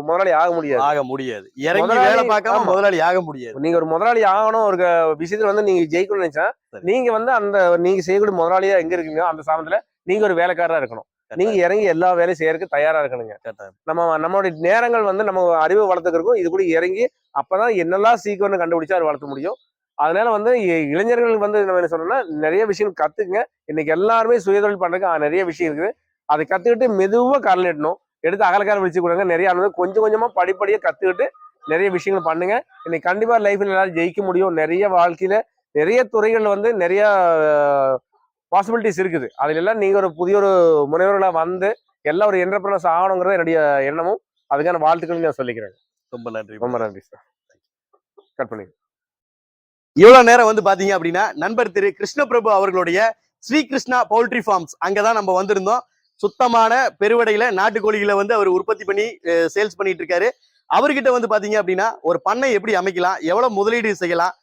முதலாளி ஆக முடியாது. ஆக முடியாது. இறங்கி வேலை பார்க்காம. முதலாளி ஆக முடியாது. நீங்க ஒரு முதலாளி ஆகணும் ஒரு விஷயத்துல வந்து நீங்க ஜெயிக்கணும்னு நினைச்சா. நீங்க வந்து அந்த நீங்க செய்யக்கூடிய முதலாளியா எங்க இருக்கீங்க அந்த சாமத்துல நீங்க ஒரு வேலைக்காரரா இருக்கணும். நீங்க இறங்கி எல்லா வேலையும் செய்யறதுக்கு தயாரா இருக்கணுங்க. நம்ம நம்மளுடைய நேரங்கள் வந்து நம்ம அறிவு வளர்த்துக்கிறதுக்கும் இது கூட இறங்கி அப்பதான் என்னெல்லாம் சீக்கிரம் கண்டுபிடிச்சா அது வளர்த்த முடியும். அதனால வந்து இ- இளைஞர்கள் வந்து நம்ம என்ன சொல்றோம்னா நிறைய விஷயம் கத்துக்குங்க. இன்னைக்கு எல்லாருமே சுயதொழில் பண்றதுக்கு நிறைய விஷயம் இருக்குது. அதை கத்துக்கிட்டு மெதுவா கால் நீட்டணும். எடுத்து அகலக்காரம் வச்சு கொடுங்க. நிறைய கொஞ்சம் கொஞ்சமா படிப்படியா கத்துக்கிட்டு நிறைய விஷயங்கள் பண்ணுங்க. இன்னைக்கு கண்டிப்பா லைஃப்ல எல்லாரும் ஜெயிக்க முடியும். நிறைய வாழ்க்கையில நிறைய துறைகள் வந்து நிறைய பாசிபிலிட்டிஸ் இருக்குது. அதுல எல்லாம் நீங்க ஒரு புதிய ஒரு முனைவர்களா வந்து எல்லாம் ஒரு என்டர்பிரனர்ஸ் ஆகணுங்கிறது என்னுடைய எண்ணமும். அதுக்கான வாழ்த்துக்கள் நான் சொல்லிக்கிறேன். ரொம்ப நன்றி. ரொம்ப நன்றி சார் கட் பண்ணி இவ்வளவு நேரம் வந்து பாத்தீங்க அப்படின்னா நண்பர் திரு கிருஷ்ணபிரபு அவர்களுடைய ஸ்ரீ கிருஷ்ணா பவுல்ட்ரி ஃபார்ம்ஸ் அங்கதான் நம்ம வந்திருந்தோம். சுத்தமான பெருவடையில நாட்டுக்கோழிகளை வந்து அவர் உற்பத்தி பண்ணி சேல்ஸ் பண்ணிட்டு இருக்காரு. அவர்கிட்ட வந்து பாத்தீங்க அப்படின்னா ஒரு பண்ணை எப்படி அமைக்கலாம் எவ்வளவு முதலீடு செய்யலாம்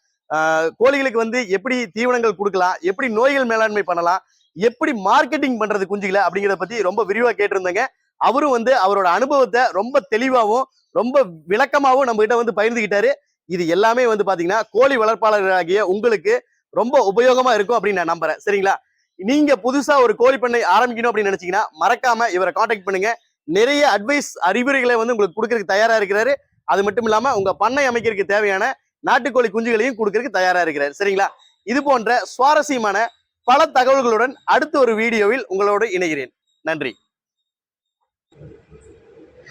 கோழிகளுக்கு வந்து எப்படி தீவனங்கள் கொடுக்கலாம் எப்படி நோய்கள் மேலாண்மை பண்ணலாம் எப்படி மார்க்கெட்டிங் பண்றது குஞ்சுகளை அப்படிங்கிறத பத்தி ரொம்ப விரிவா கேட்டிருந்தேங்க. அவரும் வந்து அவரோட அனுபவத்தை ரொம்ப தெளிவாகவும் ரொம்ப விளக்கமாகவும் நம்ம கிட்ட வந்து பகிர்ந்துகிட்டாரு. இது எல்லாமே வந்து பாத்தீங்கன்னா கோழி வளர்ப்பாளர்களாகிய உங்களுக்கு ரொம்ப உபயோகமா இருக்கும் அப்படின்னு நான் நம்புறேன். சரிங்களா? நீங்க புதுசா ஒரு கோழி பண்ணை ஆரம்பிக்கணும் அப்படின்னு நினைச்சீங்கன்னா மறக்காம இவரை காண்டாக்ட் பண்ணுங்க. நிறைய அட்வைஸ் அறிவுரைகளை வந்து உங்களுக்கு கொடுக்கறதுக்கு தயாரா இருக்கிறாரு. அது மட்டும் இல்லாம உங்க பண்ணை அமைக்கிறதுக்கு தேவையான நாட்டுக்கோழி குஞ்சுகளையும் கொடுக்கறதுக்கு தயாரா இருக்கிறாரு. சரிங்களா? இது போன்ற சுவாரஸ்யமான பல தகவல்களுடன் அடுத்த ஒரு வீடியோவில் உங்களோடு இணைகிறேன். நன்றி.